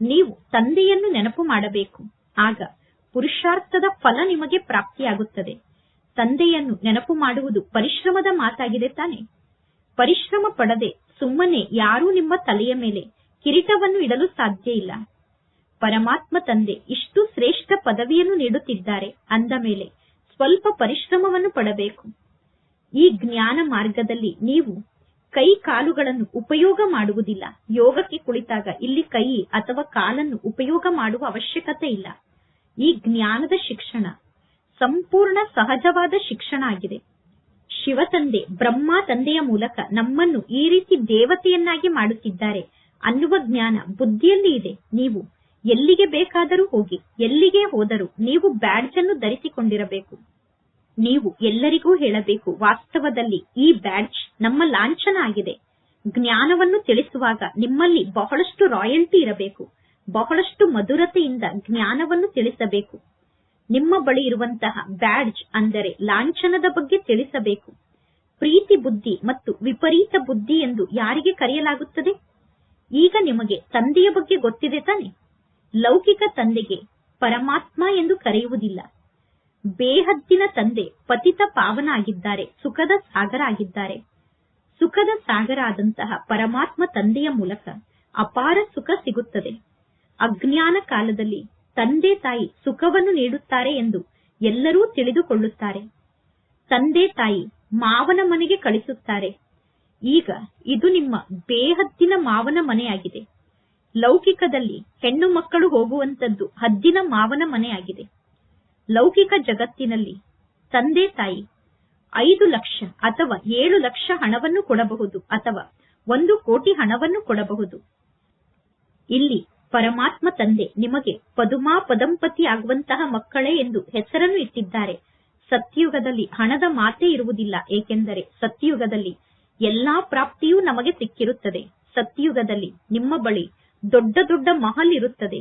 ನೀವು ತಂದೆಯನ್ನು ನೆನಪು ಮಾಡಬೇಕು. ಆಗ ಪುರುಷಾರ್ಥದ ಫಲ ನಿಮಗೆ ಪ್ರಾಪ್ತಿಯಾಗುತ್ತದೆ. ತಂದೆಯನ್ನು ನೆನಪು ಮಾಡುವುದು ಪರಿಶ್ರಮದ ಮಾತಾಗಿದೆ ತಾನೆ. ಪರಿಶ್ರಮ ಪಡದೆ ಸುಮ್ಮನೆ ಯಾರೂ ನಿಮ್ಮ ತಲೆಯ ಮೇಲೆ ಕಿರೀಟವನ್ನು ಇಡಲು ಸಾಧ್ಯ ಇಲ್ಲ. ಪರಮಾತ್ಮ ತಂದೆ ಇಷ್ಟು ಶ್ರೇಷ್ಠ ಪದವಿಯನ್ನು ನೀಡುತ್ತಿದ್ದಾರೆ ಅಂದ ಮೇಲೆ ಸ್ವಲ್ಪ ಪರಿಶ್ರಮವನ್ನು ಪಡಬೇಕು. ಈ ಜ್ಞಾನ ಮಾರ್ಗದಲ್ಲಿ ನೀವು ಕೈ ಕಾಲುಗಳನ್ನು ಉಪಯೋಗ ಮಾಡುವುದಿಲ್ಲ. ಯೋಗಕ್ಕೆ ಕುಳಿತಾಗ ಇಲ್ಲಿ ಕೈ ಅಥವಾ ಕಾಲನ್ನು ಉಪಯೋಗ ಮಾಡುವ ಅವಶ್ಯಕತೆ ಇಲ್ಲ. ಈ ಜ್ಞಾನದ ಶಿಕ್ಷಣ ಸಂಪೂರ್ಣ ಸಹಜವಾದ ಶಿಕ್ಷಣ ಆಗಿದೆ. ಶಿವ ತಂದೆ, ಬ್ರಹ್ಮ ತಂದೆಯ ಮೂಲಕ ನಮ್ಮನ್ನು ಈ ರೀತಿ ದೇವತೆಯನ್ನಾಗಿ ಮಾಡುತ್ತಿದ್ದಾರೆ ಅನ್ನುವ ಜ್ಞಾನ ಬುದ್ಧಿಯಲ್ಲಿ ಇದೆ. ನೀವು ಎಲ್ಲಿಗೆ ಬೇಕಾದರೂ ಹೋಗಿ, ಎಲ್ಲಿಗೆ ಹೋದರೂ ನೀವು ಬ್ಯಾಡ್ಜ್ ಅನ್ನು ಧರಿಸಿಕೊಂಡಿರಬೇಕು. ನೀವು ಎಲ್ಲರಿಗೂ ಹೇಳಬೇಕು, ವಾಸ್ತವದಲ್ಲಿ ಈ ಬ್ಯಾಡ್ಜ್ ನಮ್ಮ ಲಾಂಛನ ಆಗಿದೆ ಜ್ಞಾನವನ್ನು ತಿಳಿಸುವಾಗ ನಿಮ್ಮಲ್ಲಿ ಬಹಳಷ್ಟು ರಾಯಲ್ಟಿ ಇರಬೇಕು. ಬಹಳಷ್ಟು ಮಧುರತೆಯಿಂದ ಜ್ಞಾನವನ್ನು ತಿಳಿಸಬೇಕು. ನಿಮ್ಮ ಬಳಿ ಇರುವಂತಹ ಬ್ಯಾಡ್ಜ್ ಅಂದರೆ ಲಾಂಛನದ ಬಗ್ಗೆ ತಿಳಿಸಬೇಕು. ಪ್ರೀತಿ ಬುದ್ಧಿ ಮತ್ತು ವಿಪರೀತ ಬುದ್ಧಿ ಎಂದು ಯಾರಿಗೆ ಕರೆಯಲಾಗುತ್ತದೆ? ಈಗ ನಿಮಗೆ ತಂದೆಯ ಬಗ್ಗೆ ಗೊತ್ತಿದೆ ತಾನೆ? ಲೌಕಿಕ ತಂದೆಗೆ ಪರಮಾತ್ಮ ಎಂದು ಕರೆಯುವುದಿಲ್ಲ. ಬೇಹದ್ದಿನ ತಂದೆ ಪತಿತ ಪಾವನ ಆಗಿದ್ದಾರೆ ಸುಖದ ಸಾಗರ ಆಗಿದ್ದಾರೆ ಸುಖದ ಸಾಗರ ಆದಂತಹ ಪರಮಾತ್ಮ ತಂದೆಯ ಮೂಲಕ ಅಪಾರ ಸುಖ ಸಿಗುತ್ತದೆ. ಅಜ್ಞಾನ ಕಾಲದಲ್ಲಿ ತಂದೆ ತಾಯಿ ಸುಖವನ್ನು ನೀಡುತ್ತಾರೆ ಎಂದು ಎಲ್ಲರೂ ತಿಳಿದುಕೊಳ್ಳುತ್ತಾರೆ. ತಂದೆ ತಾಯಿ ಮಾವನ ಮನೆಗೆ ಕಳಿಸುತ್ತಾರೆ. ಈಗ ಇದು ನಿಮ್ಮ ಬೇಹದ್ದಿನ ಮಾವನ ಮನೆಯಾಗಿದೆ. ಲೌಕಿಕದಲ್ಲಿ ಹೆಣ್ಣು ಮಕ್ಕಳು ಹೋಗುವಂತದ್ದು ಹದ್ದಿನ ಮಾವನ ಮನೆಯಾಗಿದೆ. ಲೌಕಿಕ ಜಗತ್ತಿನಲ್ಲಿ ತಂದೆ ತಾಯಿ ಐದು ಲಕ್ಷ ಅಥವಾ ಏಳು ಲಕ್ಷ ಹಣವನ್ನು ಕೊಡಬಹುದು ಅಥವಾ ಒಂದು ಕೋಟಿ ಹಣವನ್ನು ಕೊಡಬಹುದು. ಇಲ್ಲಿ ಪರಮಾತ್ಮ ತಂದೆ ನಿಮಗೆ ಪದುಮಾ ಪದಂಪತಿ ಆಗುವಂತಹ ಮಕ್ಕಳೇ ಎಂದು ಹೆಸರನ್ನು ಇಟ್ಟಿದ್ದಾರೆ. ಸತ್ಯುಗದಲ್ಲಿ ಹಣದ ಮಾತೇ ಇರುವುದಿಲ್ಲ, ಏಕೆಂದರೆ ಸತ್ಯುಗದಲ್ಲಿ ಎಲ್ಲಾ ಪ್ರಾಪ್ತಿಯೂ ನಮಗೆ ಸಿಕ್ಕಿರುತ್ತದೆ. ಸತ್ಯುಗದಲ್ಲಿ ನಿಮ್ಮ ಬಳಿ ದೊಡ್ಡ ದೊಡ್ಡ ಮಹಲ್ ಇರುತ್ತದೆ.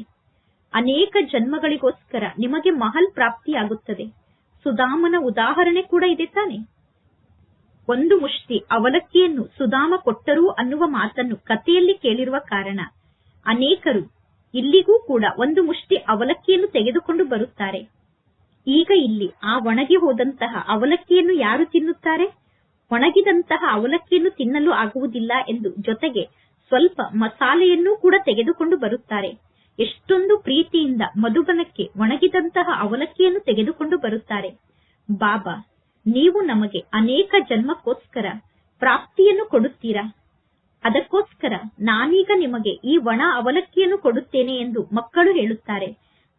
ಅನೇಕ ಜನ್ಮಗಳಿಗೋಸ್ಕರ ನಿಮಗೆ ಮಹಲ್ ಪ್ರಾಪ್ತಿಯಾಗುತ್ತದೆ. ಸುಧಾಮನ ಉದಾಹರಣೆ ಕೂಡ ಇದೆ ತಾನೆ. ಒಂದು ಮುಷ್ಟಿ ಅವಲಕ್ಕಿಯನ್ನು ಸುಧಾಮ ಕೊಟ್ಟರು ಅನ್ನುವ ಮಾತನ್ನು ಕಥೆಯಲ್ಲಿ ಕೇಳಿರುವ ಕಾರಣ ಅನೇಕರು ಇಲ್ಲಿಗೂ ಕೂಡ ಒಂದು ಮುಷ್ಟಿ ಅವಲಕ್ಕಿಯನ್ನು ತೆಗೆದುಕೊಂಡು ಬರುತ್ತಾರೆ. ಈಗ ಇಲ್ಲಿ ಆ ಒಣಗಿ ಹೋದಂತಹ ಅವಲಕ್ಕಿಯನ್ನು ಯಾರು ತಿನ್ನುತ್ತಾರೆ? ಒಣಗಿದಂತಹ ಅವಲಕ್ಕಿಯನ್ನು ತಿನ್ನಲು ಆಗುವುದಿಲ್ಲ ಎಂದು ಜೊತೆಗೆ ಸ್ವಲ್ಪ ಮಸಾಲೆಯನ್ನೂ ಕೂಡ ತೆಗೆದುಕೊಂಡು ಬರುತ್ತಾರೆ. ಎಷ್ಟೊಂದು ಪ್ರೀತಿಯಿಂದ ಮಧುಬನಕ್ಕೆ ಒಣಗಿದಂತಹ ಅವಲಕ್ಕಿಯನ್ನು ತೆಗೆದುಕೊಂಡು ಬರುತ್ತಾರೆ. ಬಾಬಾ, ನೀವು ನಮಗೆ ಅನೇಕ ಜನ್ಮಕ್ಕೋಸ್ಕರ ಪ್ರಾಪ್ತಿಯನ್ನು ಕೊಡುತ್ತೀರಾ? ಅದಕ್ಕೋಸ್ಕರ ನಾನೀಗ ನಿಮಗೆ ಈ ಒಣ ಅವಲಕ್ಕಿಯನ್ನು ಕೊಡುತ್ತೇನೆ ಎಂದು ಮಕ್ಕಳು ಹೇಳುತ್ತಾರೆ.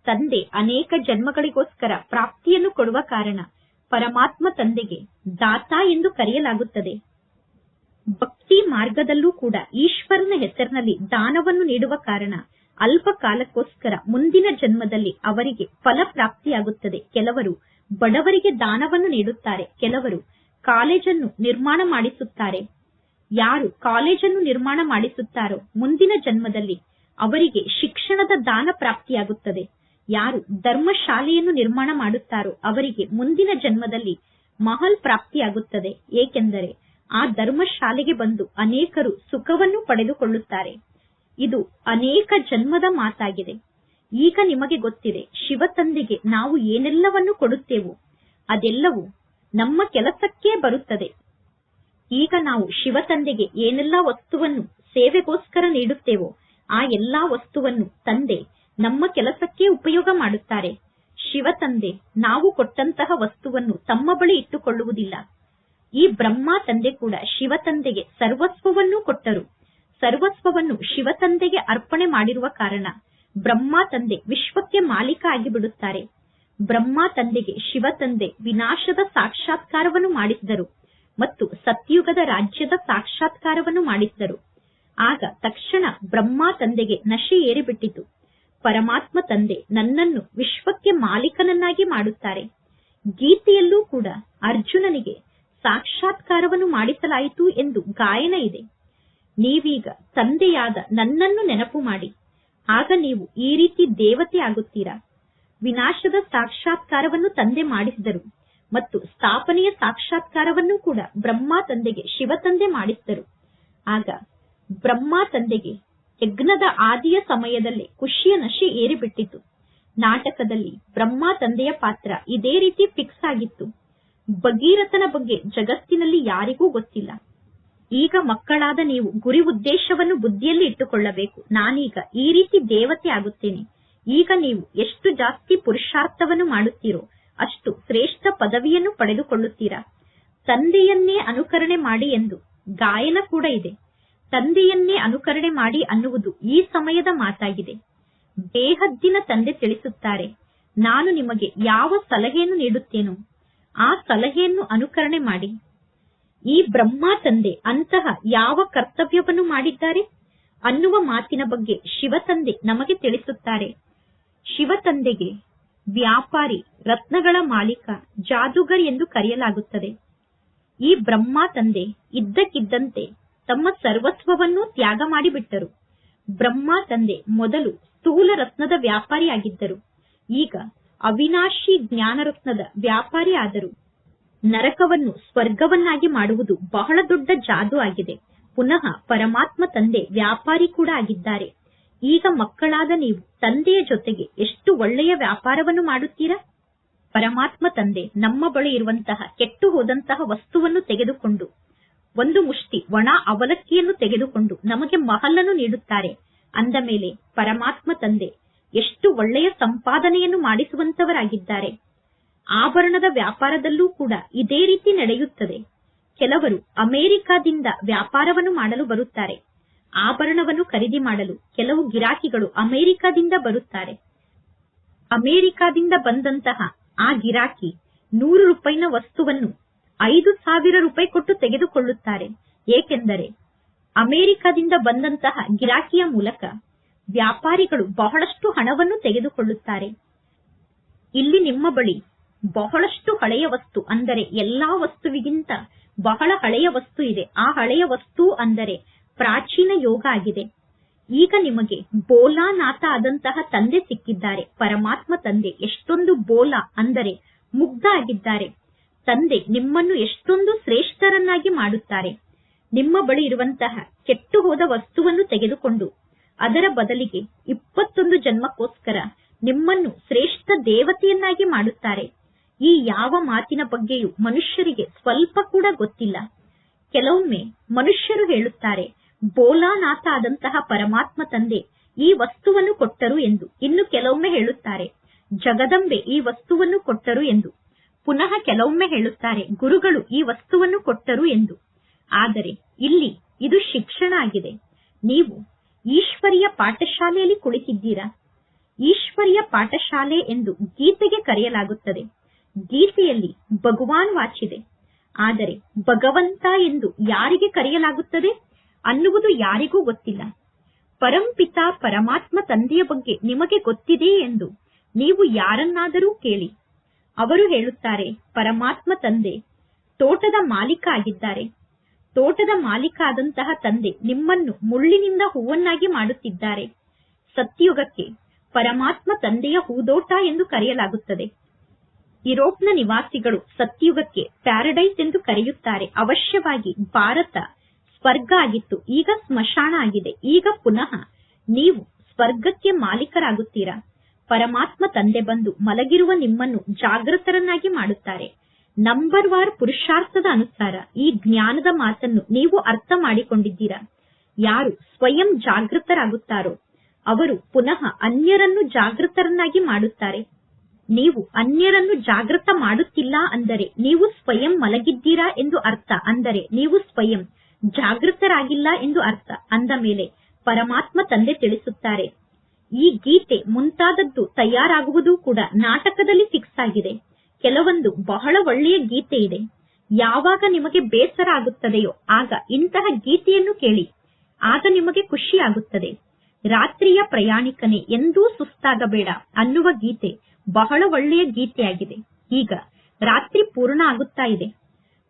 ತಂದೆ ಅನೇಕ ಜನ್ಮಗಳಿಗೋಸ್ಕರ ಪ್ರಾಪ್ತಿಯನ್ನು ಕೊಡುವ ಕಾರಣ ಪರಮಾತ್ಮ ತಂದೆಗೆ ದಾತ ಎಂದು ಕರೆಯಲಾಗುತ್ತದೆ. ಭಕ್ತಿ ಮಾರ್ಗದಲ್ಲೂ ಕೂಡ ಈಶ್ವರನ ಹೆಸರಿನಲ್ಲಿ ದಾನವನ್ನು ನೀಡುವ ಕಾರಣ ಅಲ್ಪ ಕಾಲಕ್ಕೋಸ್ಕರ ಮುಂದಿನ ಜನ್ಮದಲ್ಲಿ ಅವರಿಗೆ ಫಲ ಪ್ರಾಪ್ತಿಯಾಗುತ್ತದೆ. ಕೆಲವರು ಬಡವರಿಗೆ ದಾನವನ್ನು ನೀಡುತ್ತಾರೆ. ಕೆಲವರು ಕಾಲೇಜನ್ನು ನಿರ್ಮಾಣ ಮಾಡಿಸುತ್ತಾರೆ. ಯಾರು ಕಾಲೇಜನ್ನು ನಿರ್ಮಾಣ ಮಾಡಿಸುತ್ತಾರೋ ಮುಂದಿನ ಜನ್ಮದಲ್ಲಿ ಅವರಿಗೆ ಶಿಕ್ಷಣದ ದಾನ ಪ್ರಾಪ್ತಿಯಾಗುತ್ತದೆ. ಯಾರು ಧರ್ಮಶಾಲೆಯನ್ನು ನಿರ್ಮಾಣ ಮಾಡುತ್ತಾರೋ ಅವರಿಗೆ ಮುಂದಿನ ಜನ್ಮದಲ್ಲಿ ಮಹಲ್ ಪ್ರಾಪ್ತಿಯಾಗುತ್ತದೆ. ಏಕೆಂದರೆ ಆ ಧರ್ಮಶಾಲೆಗೆ ಬಂದು ಅನೇಕರು ಸುಖವನ್ನು ಪಡೆದುಕೊಳ್ಳುತ್ತಾರೆ. ಇದು ಅನೇಕ ಜನ್ಮದ ಮಾತಾಗಿದೆ. ಈಗ ನಿಮಗೆ ಗೊತ್ತಿದೆ ಶಿವ ತಂದೆಗೆ ನಾವು ಏನೆಲ್ಲವನ್ನು ಕೊಡುತ್ತೇವೋ, ಅದೆಲ್ಲವೂ ನಮ್ಮ ಕೆಲಸಕ್ಕೇ ಬರುತ್ತದೆ. ಈಗ ನಾವು ಶಿವ ತಂದೆಗೆ ಏನೆಲ್ಲ ವಸ್ತುವನ್ನು, ಸೇವೆಗೋಸ್ಕರ ನೀಡುತ್ತೇವೋ, ಆ ಎಲ್ಲಾ ವಸ್ತುವನ್ನು ತಂದೆ ನಮ್ಮ ಕೆಲಸಕ್ಕೆ ಉಪಯೋಗ ಮಾಡುತ್ತಾರೆ. ಶಿವ ತಂದೆ ನಾವು ಕೊಟ್ಟಂತಹ ವಸ್ತುವನ್ನು ತಮ್ಮ ಬಳಿ ಇಟ್ಟುಕೊಳ್ಳುವುದಿಲ್ಲ. ಈ ಬ್ರಹ್ಮ ತಂದೆ ಕೂಡ ಶಿವ ತಂದೆಗೆ ಸರ್ವಸ್ವವನ್ನೂ ಕೊಟ್ಟರು. ಸರ್ವಸ್ವವನ್ನು ಶಿವ ತಂದೆಗೆ ಅರ್ಪಣೆ ಮಾಡಿರುವ ಕಾರಣ ಬ್ರಹ್ಮ ತಂದೆ ವಿಶ್ವಕ್ಕೆ ಮಾಲೀಕ ಆಗಿಬಿಡುತ್ತಾರೆ ಬ್ರಹ್ಮ ತಂದೆಗೆ ಶಿವ ತಂದೆ ವಿನಾಶದ ಸಾಕ್ಷಾತ್ಕಾರವನ್ನು ಮಾಡಿಸಿದರು ಮತ್ತು ಸತ್ಯುಗದ ರಾಜ್ಯದ ಸಾಕ್ಷಾತ್ಕಾರವನ್ನು ಮಾಡಿಸಿದರು. ಆಗ ತಕ್ಷಣ ಬ್ರಹ್ಮ ತಂದೆಗೆ ನಶೆ ಏರಿಬಿಟ್ಟಿತು. ಪರಮಾತ್ಮ ತಂದೆ ನನ್ನನ್ನು ವಿಶ್ವಕ್ಕೆ ಮಾಲೀಕನನ್ನಾಗಿ ಮಾಡುತ್ತಾರೆ. ಗೀತೆಯಲ್ಲೂ ಕೂಡ ಅರ್ಜುನನಿಗೆ ಸಾಕ್ಷಾತ್ಕಾರವನ್ನು ಮಾಡಿಸಲಾಯಿತು ಎಂದು ಗಾಯನ ಇದೆ. ನೀವೀಗ ತಂದೆಯಾದ ನನ್ನನ್ನು ನೆನಪು ಮಾಡಿ. ಆಗ ನೀವು ಈ ರೀತಿ ದೇವತೆ ಆಗುತ್ತೀರಾ? ವಿನಾಶದ ಸಾಕ್ಷಾತ್ಕಾರವನ್ನು ತಂದೆ ಮಾಡಿಸಿದರು ಮತ್ತು ಸ್ಥಾಪನೆಯ ಸಾಕ್ಷಾತ್ಕಾರವನ್ನು ಕೂಡ ಬ್ರಹ್ಮ ತಂದೆಗೆ ಶಿವ ತಂದೆ ಮಾಡಿಸಿದರು. ಆಗ ಬ್ರಹ್ಮ ತಂದೆಗೆ ಯಜ್ಞದ ಆದಿಯ ಸಮಯದಲ್ಲಿ ಖುಷಿಯ ನಶೆ ಏರಿಬಿಟ್ಟಿತು. ನಾಟಕದಲ್ಲಿ ಬ್ರಹ್ಮ ತಂದೆಯ ಪಾತ್ರ ಇದೇ ರೀತಿ ಫಿಕ್ಸ್ ಆಗಿತ್ತು. ಭಗೀರಥನ ಬಗ್ಗೆ ಜಗತ್ತಿನಲ್ಲಿ ಯಾರಿಗೂ ಗೊತ್ತಿಲ್ಲ. ಈಗ ಮಕ್ಕಳಾದ ನೀವು ಗುರಿ ಉದ್ದೇಶವನ್ನು ಬುದ್ಧಿಯಲ್ಲಿ ಇಟ್ಟುಕೊಳ್ಳಬೇಕು. ನಾನೀಗ ಈ ರೀತಿ ದೇವತೆ ಆಗುತ್ತೇನೆ. ಈಗ ನೀವು ಎಷ್ಟು ಜಾಸ್ತಿ ಪುರುಷಾರ್ಥವನ್ನು ಮಾಡುತ್ತೀರೋ ಅಷ್ಟು ಶ್ರೇಷ್ಠ ಪದವಿಯನ್ನು ಪಡೆದುಕೊಳ್ಳುತ್ತೀರಾ. ತಂದೆಯನ್ನೇ ಅನುಕರಣೆ ಮಾಡಿ ಎಂದು ಗಾಯನ ಕೂಡ ಇದೆ. ತಂದೆಯನ್ನೇ ಅನುಕರಣೆ ಮಾಡಿ ಅನ್ನುವುದು ಈ ಸಮಯದ ಮಾತಾಗಿದೆ. ಬೇಹದ್ದಿನ ತಂದೆ ತಿಳಿಸುತ್ತಾರೆ, ನಾನು ನಿಮಗೆ ಯಾವ ಸಲಹೆಯನ್ನು ನೀಡುತ್ತೇನೋ. ಆ ಸಲಹೆಯನ್ನು ಅನುಕರಣೆ ಮಾಡಿ. ಈ ಬ್ರಹ್ಮ ತಂದೆ ಅಂತಹ ಯಾವ ಕರ್ತವ್ಯವನ್ನು ಮಾಡಿದ್ದಾರೆ? ಅನ್ನುವ ಮಾತಿನ ಬಗ್ಗೆ ಶಿವ ತಂದೆ ನಮಗೆ ತಿಳಿಸುತ್ತಾರೆ. ಶಿವ ತಂದೆಗೆ ವ್ಯಾಪಾರಿ, ರತ್ನಗಳ ಮಾಲೀಕ, ಜಾದೂಗರ್ ಎಂದು ಕರೆಯಲಾಗುತ್ತದೆ. ಈ ಬ್ರಹ್ಮ ತಂದೆ ಇದ್ದಕ್ಕಿದ್ದಂತೆ ತಮ್ಮ ಸರ್ವಸ್ವವನ್ನು ತ್ಯಾಗ ಮಾಡಿಬಿಟ್ಟರು. ಬ್ರಹ್ಮ ತಂದೆ ಮೊದಲು ಸ್ಥೂಲ ರತ್ನದ ವ್ಯಾಪಾರಿಯಾಗಿದ್ದರು. ಈಗ ಅವಿನಾಶಿ ಜ್ಞಾನರತ್ನದ ವ್ಯಾಪಾರಿ ಆದರು. ನರಕವನ್ನು ಸ್ವರ್ಗವನ್ನಾಗಿ ಮಾಡುವುದು ಬಹಳ ದೊಡ್ಡ ಜಾದು ಆಗಿದೆ. ಪುನಃ ಪರಮಾತ್ಮ ತಂದೆ ವ್ಯಾಪಾರಿ ಕೂಡ ಆಗಿದ್ದಾರೆ. ಈಗ ಮಕ್ಕಳಾದ ನೀವು ತಂದೆಯ ಜೊತೆಗೆ ಎಷ್ಟು ಒಳ್ಳೆಯ ವ್ಯಾಪಾರವನ್ನು ಮಾಡುತ್ತೀರಾ? ಪರಮಾತ್ಮ ತಂದೆ ನಮ್ಮ ಬಳಿ ಇರುವಂತಹ ಕೆಟ್ಟು ಹೋದಂತಹ ವಸ್ತುವನ್ನು ತೆಗೆದುಕೊಂಡು, ಒಂದು ಮುಷ್ಟಿ ಒಣ ಅವಲಕ್ಕಿಯನ್ನು ತೆಗೆದುಕೊಂಡು ನಮಗೆ ಮಹಲನ್ನು ನೀಡುತ್ತಾರೆ. ಅಂದ ಮೇಲೆ ಪರಮಾತ್ಮ ತಂದೆ ಎಷ್ಟು ಒಳ್ಳೆಯ ಸಂಪಾದನೆಯನ್ನು ಮಾಡಿಸುವಂತವರಾಗಿದ್ದಾರೆ. ಆಭರಣದ ವ್ಯಾಪಾರದಲ್ಲೂ ಕೂಡ ಇದೇ ರೀತಿ ನಡೆಯುತ್ತದೆ. ಕೆಲವರು ಅಮೆರಿಕಾದಿಂದ ವ್ಯಾಪಾರವನ್ನು ಮಾಡಲು ಬರುತ್ತಾರೆ. ಆಭರಣವನ್ನು ಖರೀದಿ ಮಾಡಲು ಕೆಲವು ಗಿರಾಕಿಗಳು ಅಮೆರಿಕಾದಿಂದ ಬರುತ್ತಾರೆ. ಅಮೆರಿಕಾದಿಂದ ಬಂದಂತಹ ಆ ಗಿರಾಕಿ ನೂರು ರೂಪಾಯಿನ ವಸ್ತುವನ್ನು ಐದು ಸಾವಿರ ರೂಪಾಯಿ ಕೊಟ್ಟು ತೆಗೆದುಕೊಳ್ಳುತ್ತಾರೆ. ಏಕೆಂದರೆ ಅಮೆರಿಕಾದಿಂದ ಬಂದಂತಹ ಗಿರಾಕಿಯ ಮೂಲಕ ವ್ಯಾಪಾರಿಗಳು ಬಹಳಷ್ಟು ಹಣವನ್ನು ತೆಗೆದುಕೊಳ್ಳುತ್ತಾರೆ. ಇಲ್ಲಿ ನಿಮ್ಮ ಬಳಿ ಬಹಳಷ್ಟು ಹಳೆಯ ವಸ್ತು ಅಂದರೆ ಎಲ್ಲಾ ವಸ್ತುವಿಗಿಂತ ಬಹಳ ಹಳೆಯ ವಸ್ತು ಇದೆ. ಆ ಹಳೆಯ ವಸ್ತು ಅಂದರೆ ಪ್ರಾಚೀನ ಯೋಗ ಆಗಿದೆ. ಈಗ ನಿಮಗೆ ಬೋಲಾನಾಥ ಆದಂತಹ ತಂದೆ ಸಿಕ್ಕಿದ್ದಾರೆ. ಪರಮಾತ್ಮ ತಂದೆ ಎಷ್ಟೊಂದು ಬೋಲ ಅಂದರೆ ಮುಗ್ಧ ಆಗಿದ್ದಾರೆ. ತಂದೆ ನಿಮ್ಮನ್ನು ಎಷ್ಟೊಂದು ಶ್ರೇಷ್ಠರನ್ನಾಗಿ ಮಾಡುತ್ತಾರೆ. ನಿಮ್ಮ ಬಳಿ ಇರುವಂತಹ ಕೆಟ್ಟು ಹೋದ ವಸ್ತುವನ್ನು ತೆಗೆದುಕೊಂಡು ಅದರ ಬದಲಿಗೆ ಇಪ್ಪತ್ತೊಂದು ಜನ್ಮಕ್ಕೋಸ್ಕರ ನಿಮ್ಮನ್ನು ಶ್ರೇಷ್ಠ ದೇವತೆಯನ್ನಾಗಿ ಮಾಡುತ್ತಾರೆ. ಈ ಯಾವ ಮಾತಿನ ಬಗ್ಗೆಯೂ ಮನುಷ್ಯರಿಗೆ ಸ್ವಲ್ಪ ಕೂಡ ಗೊತ್ತಿಲ್ಲ. ಕೆಲವೊಮ್ಮೆ ಮನುಷ್ಯರು ಹೇಳುತ್ತಾರೆ ಬೋಲಾನಾಥ ಆದಂತಹ ಪರಮಾತ್ಮ ತಂದೆ ಈ ವಸ್ತುವನ್ನು ಕೊಟ್ಟರು ಎಂದು. ಇನ್ನು ಕೆಲವೊಮ್ಮೆ ಹೇಳುತ್ತಾರೆ, ಜಗದಂಬೆ ಈ ವಸ್ತುವನ್ನು ಕೊಟ್ಟರು ಎಂದು. ಪುನಃ ಕೆಲವೊಮ್ಮೆ ಹೇಳುತ್ತಾರೆ, ಗುರುಗಳು ಈ ವಸ್ತುವನ್ನು ಕೊಟ್ಟರು ಎಂದು. ಆದರೆ ಇಲ್ಲಿ ಇದು ಶಿಕ್ಷಣ ಆಗಿದೆ. ನೀವು ಈಶ್ವರಿಯ ಪಾಠಶಾಲೆಯಲ್ಲಿ ಕುಳಿತಿದ್ದೀರಾ? ಈಶ್ವರಿಯ ಪಾಠಶಾಲೆ ಎಂದು ಗೀತೆಗೆ ಕರೆಯಲಾಗುತ್ತದೆ. ಗೀತೆಯಲ್ಲಿ ಭಗವಾನ್ ವಾಚಿದೆ. ಆದರೆ ಭಗವಂತ ಎಂದು ಯಾರಿಗೆ ಕರೆಯಲಾಗುತ್ತದೆ ಅನ್ನುವುದು ಯಾರಿಗೂ ಗೊತ್ತಿಲ್ಲ. ಪರಂಪಿತ ಪರಮಾತ್ಮ ತಂದೆಯ ಬಗ್ಗೆ ನಿಮಗೆ ಗೊತ್ತಿದೆ ಎಂದು ನೀವು ಯಾರನ್ನಾದರೂ ಕೇಳಿ. ಅವರು ಹೇಳುತ್ತಾರೆ, ಪರಮಾತ್ಮ ತಂದೆ, ತೋಟದ ಮಾಲೀಕ ಆಗಿದ್ದಾರೆ. ತೋಟದ ಮಾಲೀಕ ಆದಂತಹ ತಂದೆ ನಿಮ್ಮನ್ನು ಮುಳ್ಳಿನಿಂದ ಹೂವನ್ನಾಗಿ ಮಾಡುತ್ತಿದ್ದಾರೆ. ಸತ್ಯುಗಕ್ಕೆ ಪರಮಾತ್ಮ ತಂದೆಯ ಹೂದೋಟ ಎಂದು ಕರೆಯಲಾಗುತ್ತದೆ. ಯುರೋಪ್ನ ನಿವಾಸಿಗಳು ಸತ್ಯುಗಕ್ಕೆ ಪ್ಯಾರಡೈಸ್ ಎಂದು ಕರೆಯುತ್ತಾರೆ. ಅವಶ್ಯವಾಗಿ ಭಾರತ ಸ್ವರ್ಗ ಆಗಿತ್ತು. ಈಗ ಸ್ಮಶಾನ ಆಗಿದೆ. ಈಗ ಪುನಃ ನೀವು ಸ್ವರ್ಗಕ್ಕೆ ಮಾಲೀಕರಾಗುತ್ತೀರಾ? ಪರಮಾತ್ಮ ತಂದೆ ಬಂದು ಮಲಗಿರುವ ನಿಮ್ಮನ್ನು ಜಾಗೃತರನ್ನಾಗಿ ಮಾಡುತ್ತಾರೆ. ನಂಬರ್ ವಾರ್ ಪುರುಷಾರ್ಥದ ಅನುಸಾರ ಈ ಜ್ಞಾನದ ಮಾತನ್ನು ನೀವು ಅರ್ಥ ಮಾಡಿಕೊಂಡಿದ್ದೀರಾ? ಯಾರು ಸ್ವಯಂ ಜಾಗೃತರಾಗುತ್ತಾರೋ, ಅವರು ಪುನಃ ಅನ್ಯರನ್ನು ಜಾಗೃತರನ್ನಾಗಿ ಮಾಡುತ್ತಾರೆ. ನೀವು ಅನ್ಯರನ್ನು ಜಾಗೃತ ಮಾಡುತ್ತಿಲ್ಲ ಅಂದರೆ ನೀವು ಸ್ವಯಂ ಮಲಗಿದ್ದೀರಾ ಎಂದು ಅರ್ಥ, ಅಂದರೆ ನೀವು ಸ್ವಯಂ ಜಾಗೃತರಾಗಿಲ್ಲ ಎಂದು ಅರ್ಥ. ಅಂದ ಮೇಲೆ ಪರಮಾತ್ಮ ತಂದೆ ತಿಳಿಸುತ್ತಾರೆ, ಈ ಗೀತೆ ಮುಂತಾದದ್ದು ತಯಾರಾಗುವುದು ಕೂಡ ನಾಟಕದಲ್ಲಿ ಫಿಕ್ಸ್ ಆಗಿದೆ. ಕೆಲವೊಂದು ಬಹಳ ಒಳ್ಳೆಯ ಗೀತೆ ಇದೆ. ಯಾವಾಗ ನಿಮಗೆ ಬೇಸರ ಆಗುತ್ತದೆಯೋ ಆಗ ಇಂತಹ ಗೀತೆಯನ್ನು ಕೇಳಿ. ಆಗ ನಿಮಗೆ ಖುಷಿ ಆಗುತ್ತದೆ. ರಾತ್ರಿಯ ಪ್ರಯಾಣಿಕನೇ ಎಂದೂ ಸುಸ್ತಾಗಬೇಡ ಅನ್ನುವ ಗೀತೆ ಬಹಳ ಒಳ್ಳೆಯ ಗೀತೆಯಾಗಿದೆ. ಈಗ ರಾತ್ರಿ ಪೂರ್ಣ ಆಗುತ್ತಾ ಇದೆ.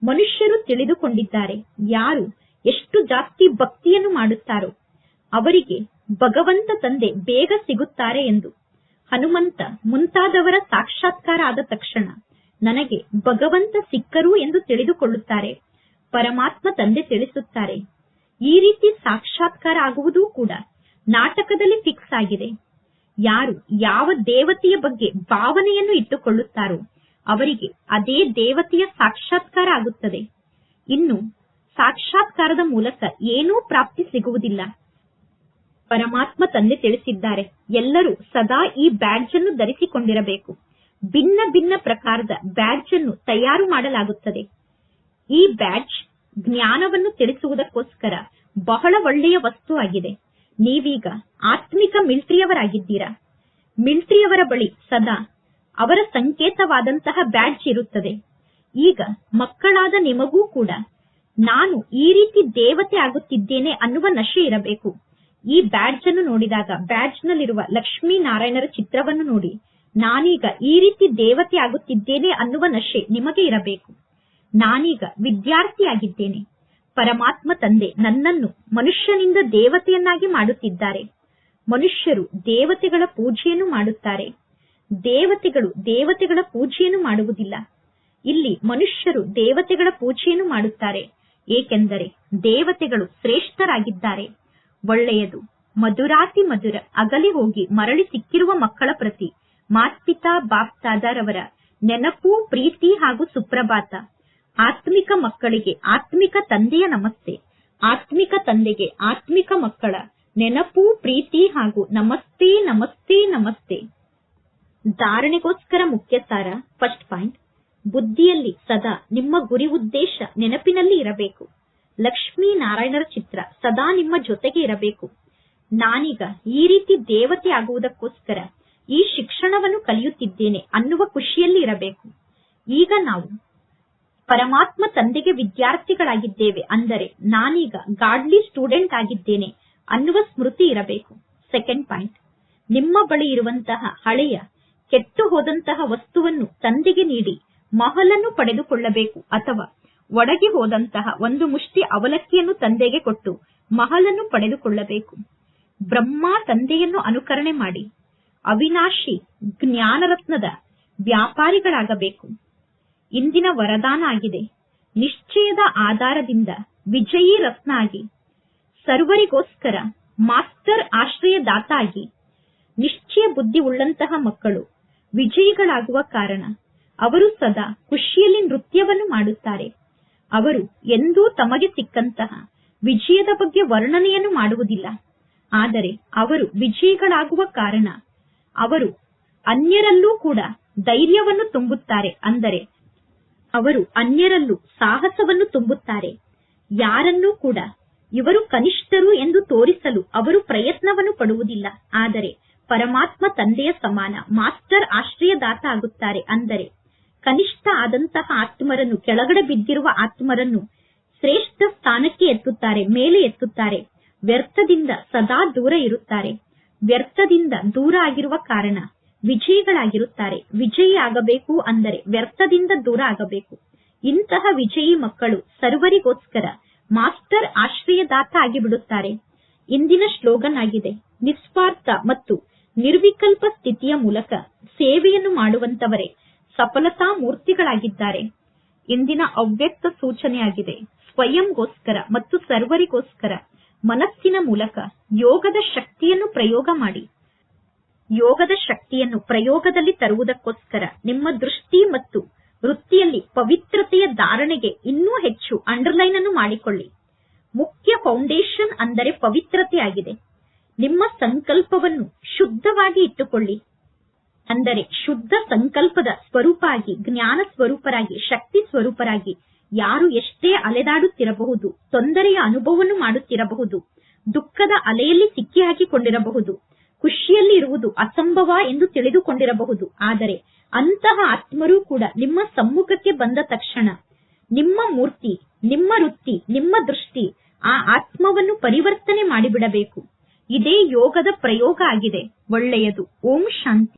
ಮನುಷ್ಯರು ತಿಳಿದುಕೊಂಡಿದ್ದಾರೆ ಯಾರು ಎಷ್ಟು ಜಾಸ್ತಿ ಭಕ್ತಿಯನ್ನು ಮಾಡುತ್ತಾರೋ ಅವರಿಗೆ ಭಗವಂತ ತಂದೆ ಬೇಗ ಸಿಗುತ್ತಾರೆ ಎಂದು. ಹನುಮಂತ ಮುಂತಾದವರ ಸಾಕ್ಷಾತ್ಕಾರ ಆದ ತಕ್ಷಣ ನನಗೆ ಭಗವಂತ ಸಿಕ್ಕರು ಎಂದು ತಿಳಿದುಕೊಳ್ಳುತ್ತಾರೆ, ಪರಮಾತ್ಮ ತಂದೆ ತಿಳಿಸುತ್ತಾರೆ. ಈ ರೀತಿ ಸಾಕ್ಷಾತ್ಕಾರ ಆಗುವುದೂ ಕೂಡ ನಾಟಕದಲ್ಲಿ ಫಿಕ್ಸ್ ಆಗಿದೆ. ಯಾರು ಯಾವ ದೇವತೆಯ ಬಗ್ಗೆ ಭಾವನೆಯನ್ನು ಇಟ್ಟುಕೊಳ್ಳುತ್ತಾರೋ ಅವರಿಗೆ ಅದೇ ದೇವತೆಯ ಸಾಕ್ಷಾತ್ಕಾರ ಆಗುತ್ತದೆ. ಇನ್ನು ಸಾಕ್ಷಾತ್ಕಾರದ ಮೂಲಕ ಏನೂ ಪ್ರಾಪ್ತಿ ಸಿಗುವುದಿಲ್ಲ. ಪರಮಾತ್ಮ ತಂದೆ ತಿಳಿಸಿದ್ದಾರೆ. ಎಲ್ಲರೂ ಸದಾ ಈ ಬ್ಯಾಡ್ಜ್ ಅನ್ನು ಧರಿಸಿಕೊಂಡಿರಬೇಕು. ಭಿನ್ನ ಭಿನ್ನ ಪ್ರಕಾರದ ಬ್ಯಾಡ್ಜ್ ಅನ್ನು ತಯಾರು ಮಾಡಲಾಗುತ್ತದೆ. ಈ ಬ್ಯಾಡ್ಜ್ ಜ್ಞಾನವನ್ನು ತಿಳಿಸುವುದಕ್ಕೋಸ್ಕರ ಬಹಳ ಒಳ್ಳೆಯ ವಸ್ತು ಆಗಿದೆ. ನೀವೀಗ ಆತ್ಮಿಕ ಮಿಲ್ಟ್ರಿಯವರಾಗಿದ್ದೀರಾ. ಮಿಲ್ಟ್ರಿಯವರ ಬಳಿ ಸದಾ ಅವರ ಸಂಕೇತವಾದಂತಹ ಬ್ಯಾಡ್ಜ್ ಇರುತ್ತದೆ. ಈಗ ಮಕ್ಕಳಾದ ನಿಮಗೂ ಕೂಡ ನಾನು ಈ ರೀತಿ ದೇವತೆ ಆಗುತ್ತಿದ್ದೇನೆ ಅನ್ನುವ ನಶೆ ಇರಬೇಕು. ಈ ಬ್ಯಾಡ್ಜ್ ಅನ್ನು ನೋಡಿದಾಗ ಬ್ಯಾಡ್ಜ್ ನಲ್ಲಿರುವ ಲಕ್ಷ್ಮೀ ನಾರಾಯಣರ ಚಿತ್ರವನ್ನು ನೋಡಿ. ನಾನೀಗ ಈ ರೀತಿ ದೇವತೆ ಆಗುತ್ತಿದ್ದೇನೆ ಅನ್ನುವ ನಶೆ ನಿಮಗೆ ಇರಬೇಕು. ನಾನೀಗ ವಿದ್ಯಾರ್ಥಿಯಾಗಿದ್ದೇನೆ. ಪರಮಾತ್ಮ ತಂದೆ ನನ್ನನ್ನು ಮನುಷ್ಯನಿಂದ ದೇವತೆಯನ್ನಾಗಿ ಮಾಡುತ್ತಿದ್ದಾರೆ. ಮನುಷ್ಯರು ದೇವತೆಗಳ ಪೂಜೆಯನ್ನು ಮಾಡುತ್ತಾರೆ. ದೇವತೆಗಳು ದೇವತೆಗಳ ಪೂಜೆಯನ್ನು ಮಾಡುವುದಿಲ್ಲ. ಇಲ್ಲಿ ಮನುಷ್ಯರು ದೇವತೆಗಳ ಪೂಜೆಯನ್ನು ಮಾಡುತ್ತಾರೆ. ಏಕೆಂದರೆ ದೇವತೆಗಳು ಶ್ರೇಷ್ಠರಾಗಿದ್ದಾರೆ. ಒಳ್ಳೆಯದು. ಮಧುರಾತಿ ಮಧುರ ಅಗಲಿ ಹೋಗಿ ಮರಳಿ ಸಿಕ್ಕಿರುವ ಮಕ್ಕಳ ಪ್ರತಿ ಮಾತ್ಪಿತಾ ಅವರ ನೆನಪು, ಪ್ರೀತಿ ಹಾಗೂ ಸುಪ್ರಭಾತ. ಆತ್ಮಿಕ ಮಕ್ಕಳಿಗೆ ಆತ್ಮಿಕ ತಂದೆಯ ನಮಸ್ತೆ. ಆತ್ಮಿಕ ತಂದೆಗೆ ಆತ್ಮಿಕ ಮಕ್ಕಳ ನೆನಪು, ಪ್ರೀತಿ ಹಾಗೂ ನಮಸ್ತೆ ನಮಸ್ತೆ ನಮಸ್ತೆ. ಧಾರಣೆಗೋಸ್ಕರ ಮುಖ್ಯ ಸಾರ ಫಸ್ಟ್ ಪಾಯಿಂಟ್ ಬುದ್ಧಿಯಲ್ಲಿ ಸದಾ ನಿಮ್ಮ ಗುರಿ ಉದ್ದೇಶ ನೆನಪಿನಲ್ಲಿ ಇರಬೇಕು. ಲಕ್ಷ್ಮೀ ನಾರಾಯಣರ ಚಿತ್ರ ಸದಾ ನಿಮ್ಮ ಜೊತೆಗೆ ಇರಬೇಕು. ನಾನೀಗ ಈ ರೀತಿ ದೇವತೆ ಆಗುವುದಕ್ಕೋಸ್ಕರ ಈ ಶಿಕ್ಷಣವನ್ನು ಕಲಿಯುತ್ತಿದ್ದೇನೆ ಅನ್ನುವ ಖುಷಿಯಲ್ಲಿ ಇರಬೇಕು. ಈಗ ನಾವು ಪರಮಾತ್ಮ ತಂದೆಗೆ ವಿದ್ಯಾರ್ಥಿಗಳಾಗಿದ್ದೇವೆ ಅಂದರೆ ನಾನೀಗ ಗಾಡ್ಲಿ ಸ್ಟೂಡೆಂಟ್ ಆಗಿದ್ದೇನೆ ಅನ್ನುವ ಸ್ಮೃತಿ ಇರಬೇಕು. ಸೆಕೆಂಡ್ ಪಾಯಿಂಟ್ ನಿಮ್ಮ ಬಳಿ ಇರುವಂತಹ ಹಳೆಯ, ಕೆಟ್ಟು ಹೋದಂತಹ ವಸ್ತುವನ್ನು ತಂದೆಗೆ ನೀಡಿ ಮಹಲನ್ನು ಪಡೆದುಕೊಳ್ಳಬೇಕು ಅಥವಾ ಒಡಗಿ ಹೋದಂತಹ ಒಂದು ಮುಷ್ಟಿ ಅವಲಕ್ಕಿಯನ್ನು ತಂದೆಗೆ ಕೊಟ್ಟು ಮಹಲನ್ನು ಪಡೆದುಕೊಳ್ಳಬೇಕು. ಬ್ರಹ್ಮ ತಂದೆಯನ್ನು ಅನುಕರಣೆ ಮಾಡಿ. ಅವಿನಾಶಿ ಜ್ಞಾನರತ್ನದ ವ್ಯಾಪಾರಿಗಳಾಗಬೇಕು. ಇಂದಿನ ವರದಾನ ಆಗಿದೆ. ನಿಶ್ಚಯದ ಆಧಾರದಿಂದ ವಿಜಯಿ ರತ್ನ ಆಗಿ ಸರ್ವರಿಗೋಸ್ಕರ ಮಾಸ್ಟರ್ ಆಶ್ರಯದಾತ ಆಗಿ ನಿಶ್ಚಯ ಬುದ್ಧಿ ಉಳ್ಳಂತಹ ಮಕ್ಕಳು ವಿಜಯಿಗಳಾಗುವ ಕಾರಣ ಅವರು ಸದಾ ಖುಷಿಯಲ್ಲಿ ನೃತ್ಯವನ್ನು ಮಾಡುತ್ತಾರೆ. ಅವರು ಎಂದೂ ತಮಗೆ ಸಿಕ್ಕಂತಹ ವಿಜಯದ ಬಗ್ಗೆ ವರ್ಣನೆಯನ್ನು ಮಾಡುವುದಿಲ್ಲ. ಆದರೆ ಅವರು ವಿಜಯಿಗಳಾಗುವ ಕಾರಣ ಅವರು ಅನ್ಯರಲ್ಲೂ ಕೂಡ ಧೈರ್ಯವನ್ನು ತುಂಬುತ್ತಾರೆ. ಅಂದರೆ ಅವರು ಅನ್ಯರಲ್ಲೂ ಸಾಹಸವನ್ನು ತುಂಬುತ್ತಾರೆ. ಯಾರನ್ನೂ ಕೂಡ ಇವರು ಕನಿಷ್ಠರು ಎಂದು ತೋರಿಸಲು ಅವರು ಪ್ರಯತ್ನವನ್ನು ಪಡುವುದಿಲ್ಲ. ಆದರೆ ಪರಮಾತ್ಮ ತಂದೆಯ ಸಮಾನ, ಮಾಸ್ಟರ್ ಆಶ್ರಯದಾತ ಆಗುತ್ತಾರೆ. ಅಂದರೆ ಕನಿಷ್ಠ ಆದಂತಹ ಆತ್ಮರನ್ನು, ಕೆಳಗಡೆ ಬಿದ್ದಿರುವ ಆತ್ಮರನ್ನು ಶ್ರೇಷ್ಠ ಸ್ಥಾನಕ್ಕೆ ಎತ್ತುತ್ತಾರೆ, ಮೇಲೆ ಎತ್ತುತ್ತಾರೆ, ವ್ಯರ್ಥದಿಂದ ಸದಾ ದೂರ ಇರುತ್ತಾರೆ. ವ್ಯರ್ಥದಿಂದ ದೂರ ಆಗಿರುವ ಕಾರಣ ವಿಜಯಿಗಳಾಗಿರುತ್ತಾರೆ. ವಿಜಯಿ ಆಗಬೇಕು ಅಂದರೆ ವ್ಯರ್ಥದಿಂದ ದೂರ ಆಗಬೇಕು. ಇಂತಹ ವಿಜಯಿ ಮಕ್ಕಳು ಸರ್ವರಿಗೋಸ್ಕರ ಮಾಸ್ಟರ್ ಆಶ್ರಯದಾತ ಆಗಿಬಿಡುತ್ತಾರೆ. ಇಂದಿನ ಸ್ಲೋಗನ್ ಆಗಿದೆ ನಿಸ್ವಾರ್ಥ ಮತ್ತು ನಿರ್ವಿಕಲ್ಪ ಸ್ಥಿತಿಯ ಮೂಲಕ ಸೇವೆಯನ್ನು ಮಾಡುವಂತವರೇ ಸಫಲತಾ ಮೂರ್ತಿಗಳಾಗಿದ್ದಾರೆ. ಇಂದಿನ ಅವ್ಯಕ್ತ ಸೂಚನೆಯಾಗಿದೆ. ಸ್ವಯಂಗೋಸ್ಕರ ಮತ್ತು ಸರ್ವರಿಗೋಸ್ಕರ ಮನಸ್ಸಿನ ಮೂಲಕ ಯೋಗದ ಶಕ್ತಿಯನ್ನು ಪ್ರಯೋಗ ಮಾಡಿ. ಯೋಗದ ಶಕ್ತಿಯನ್ನು ಪ್ರಯೋಗದಲ್ಲಿ ತರುವುದಕ್ಕೋಸ್ಕರ ನಿಮ್ಮ ದೃಷ್ಟಿ ಮತ್ತು ವೃತ್ತಿಯಲ್ಲಿ ಪವಿತ್ರತೆಯ ಧಾರಣೆಗೆ ಇನ್ನೂ ಹೆಚ್ಚು ಅಂಡರ್ಲೈನ್ ಅನ್ನು ಮಾಡಿಕೊಳ್ಳಿ. ಮುಖ್ಯ ಫೌಂಡೇಶನ್ ಅಂದರೆ ಪವಿತ್ರತೆಯಾಗಿದೆ. ನಿಮ್ಮ ಸಂಕಲ್ಪವನ್ನು ಶುದ್ಧವಾಗಿ ಇಟ್ಟುಕೊಳ್ಳಿ. ಅಂದರೆ ಶುದ್ಧ ಸಂಕಲ್ಪದ ಸ್ವರೂಪ ಆಗಿ ಜ್ಞಾನ ಸ್ವರೂಪರಾಗಿ, ಶಕ್ತಿ ಸ್ವರೂಪರಾಗಿ ಯಾರು ಎಷ್ಟೇ ಅಲೆದಾಡುತ್ತಿರಬಹುದು, ತೊಂದರೆಯ ಅನುಭವವನ್ನು ಮಾಡುತ್ತಿರಬಹುದು, ದುಃಖದ ಅಲೆಯಲ್ಲಿ ಸಿಕ್ಕಿ ಹಾಕಿಕೊಂಡಿರಬಹುದು ಖುಷಿಯಲ್ಲಿ ಇರುವುದು ಅಸಂಭವ ಎಂದು ತಿಳಿದುಕೊಂಡಿರಬಹುದು, ಆದರೆ ಅಂತಹ ಆತ್ಮರೂ ಕೂಡ ನಿಮ್ಮ ಸಮ್ಮುಖಕ್ಕೆ ಬಂದ ತಕ್ಷಣ ನಿಮ್ಮ ಮೂರ್ತಿ, ನಿಮ್ಮ ವೃತ್ತಿ, ನಿಮ್ಮ ದೃಷ್ಟಿ ಆ ಆತ್ಮವನ್ನು ಪರಿವರ್ತನೆ ಮಾಡಿಬಿಡಬೇಕು. ಇದೇ ಯೋಗದ ಪ್ರಯೋಗ ಆಗಿದೆ. ಒಳ್ಳೆಯದು. ಓಂ ಶಾಂತಿ.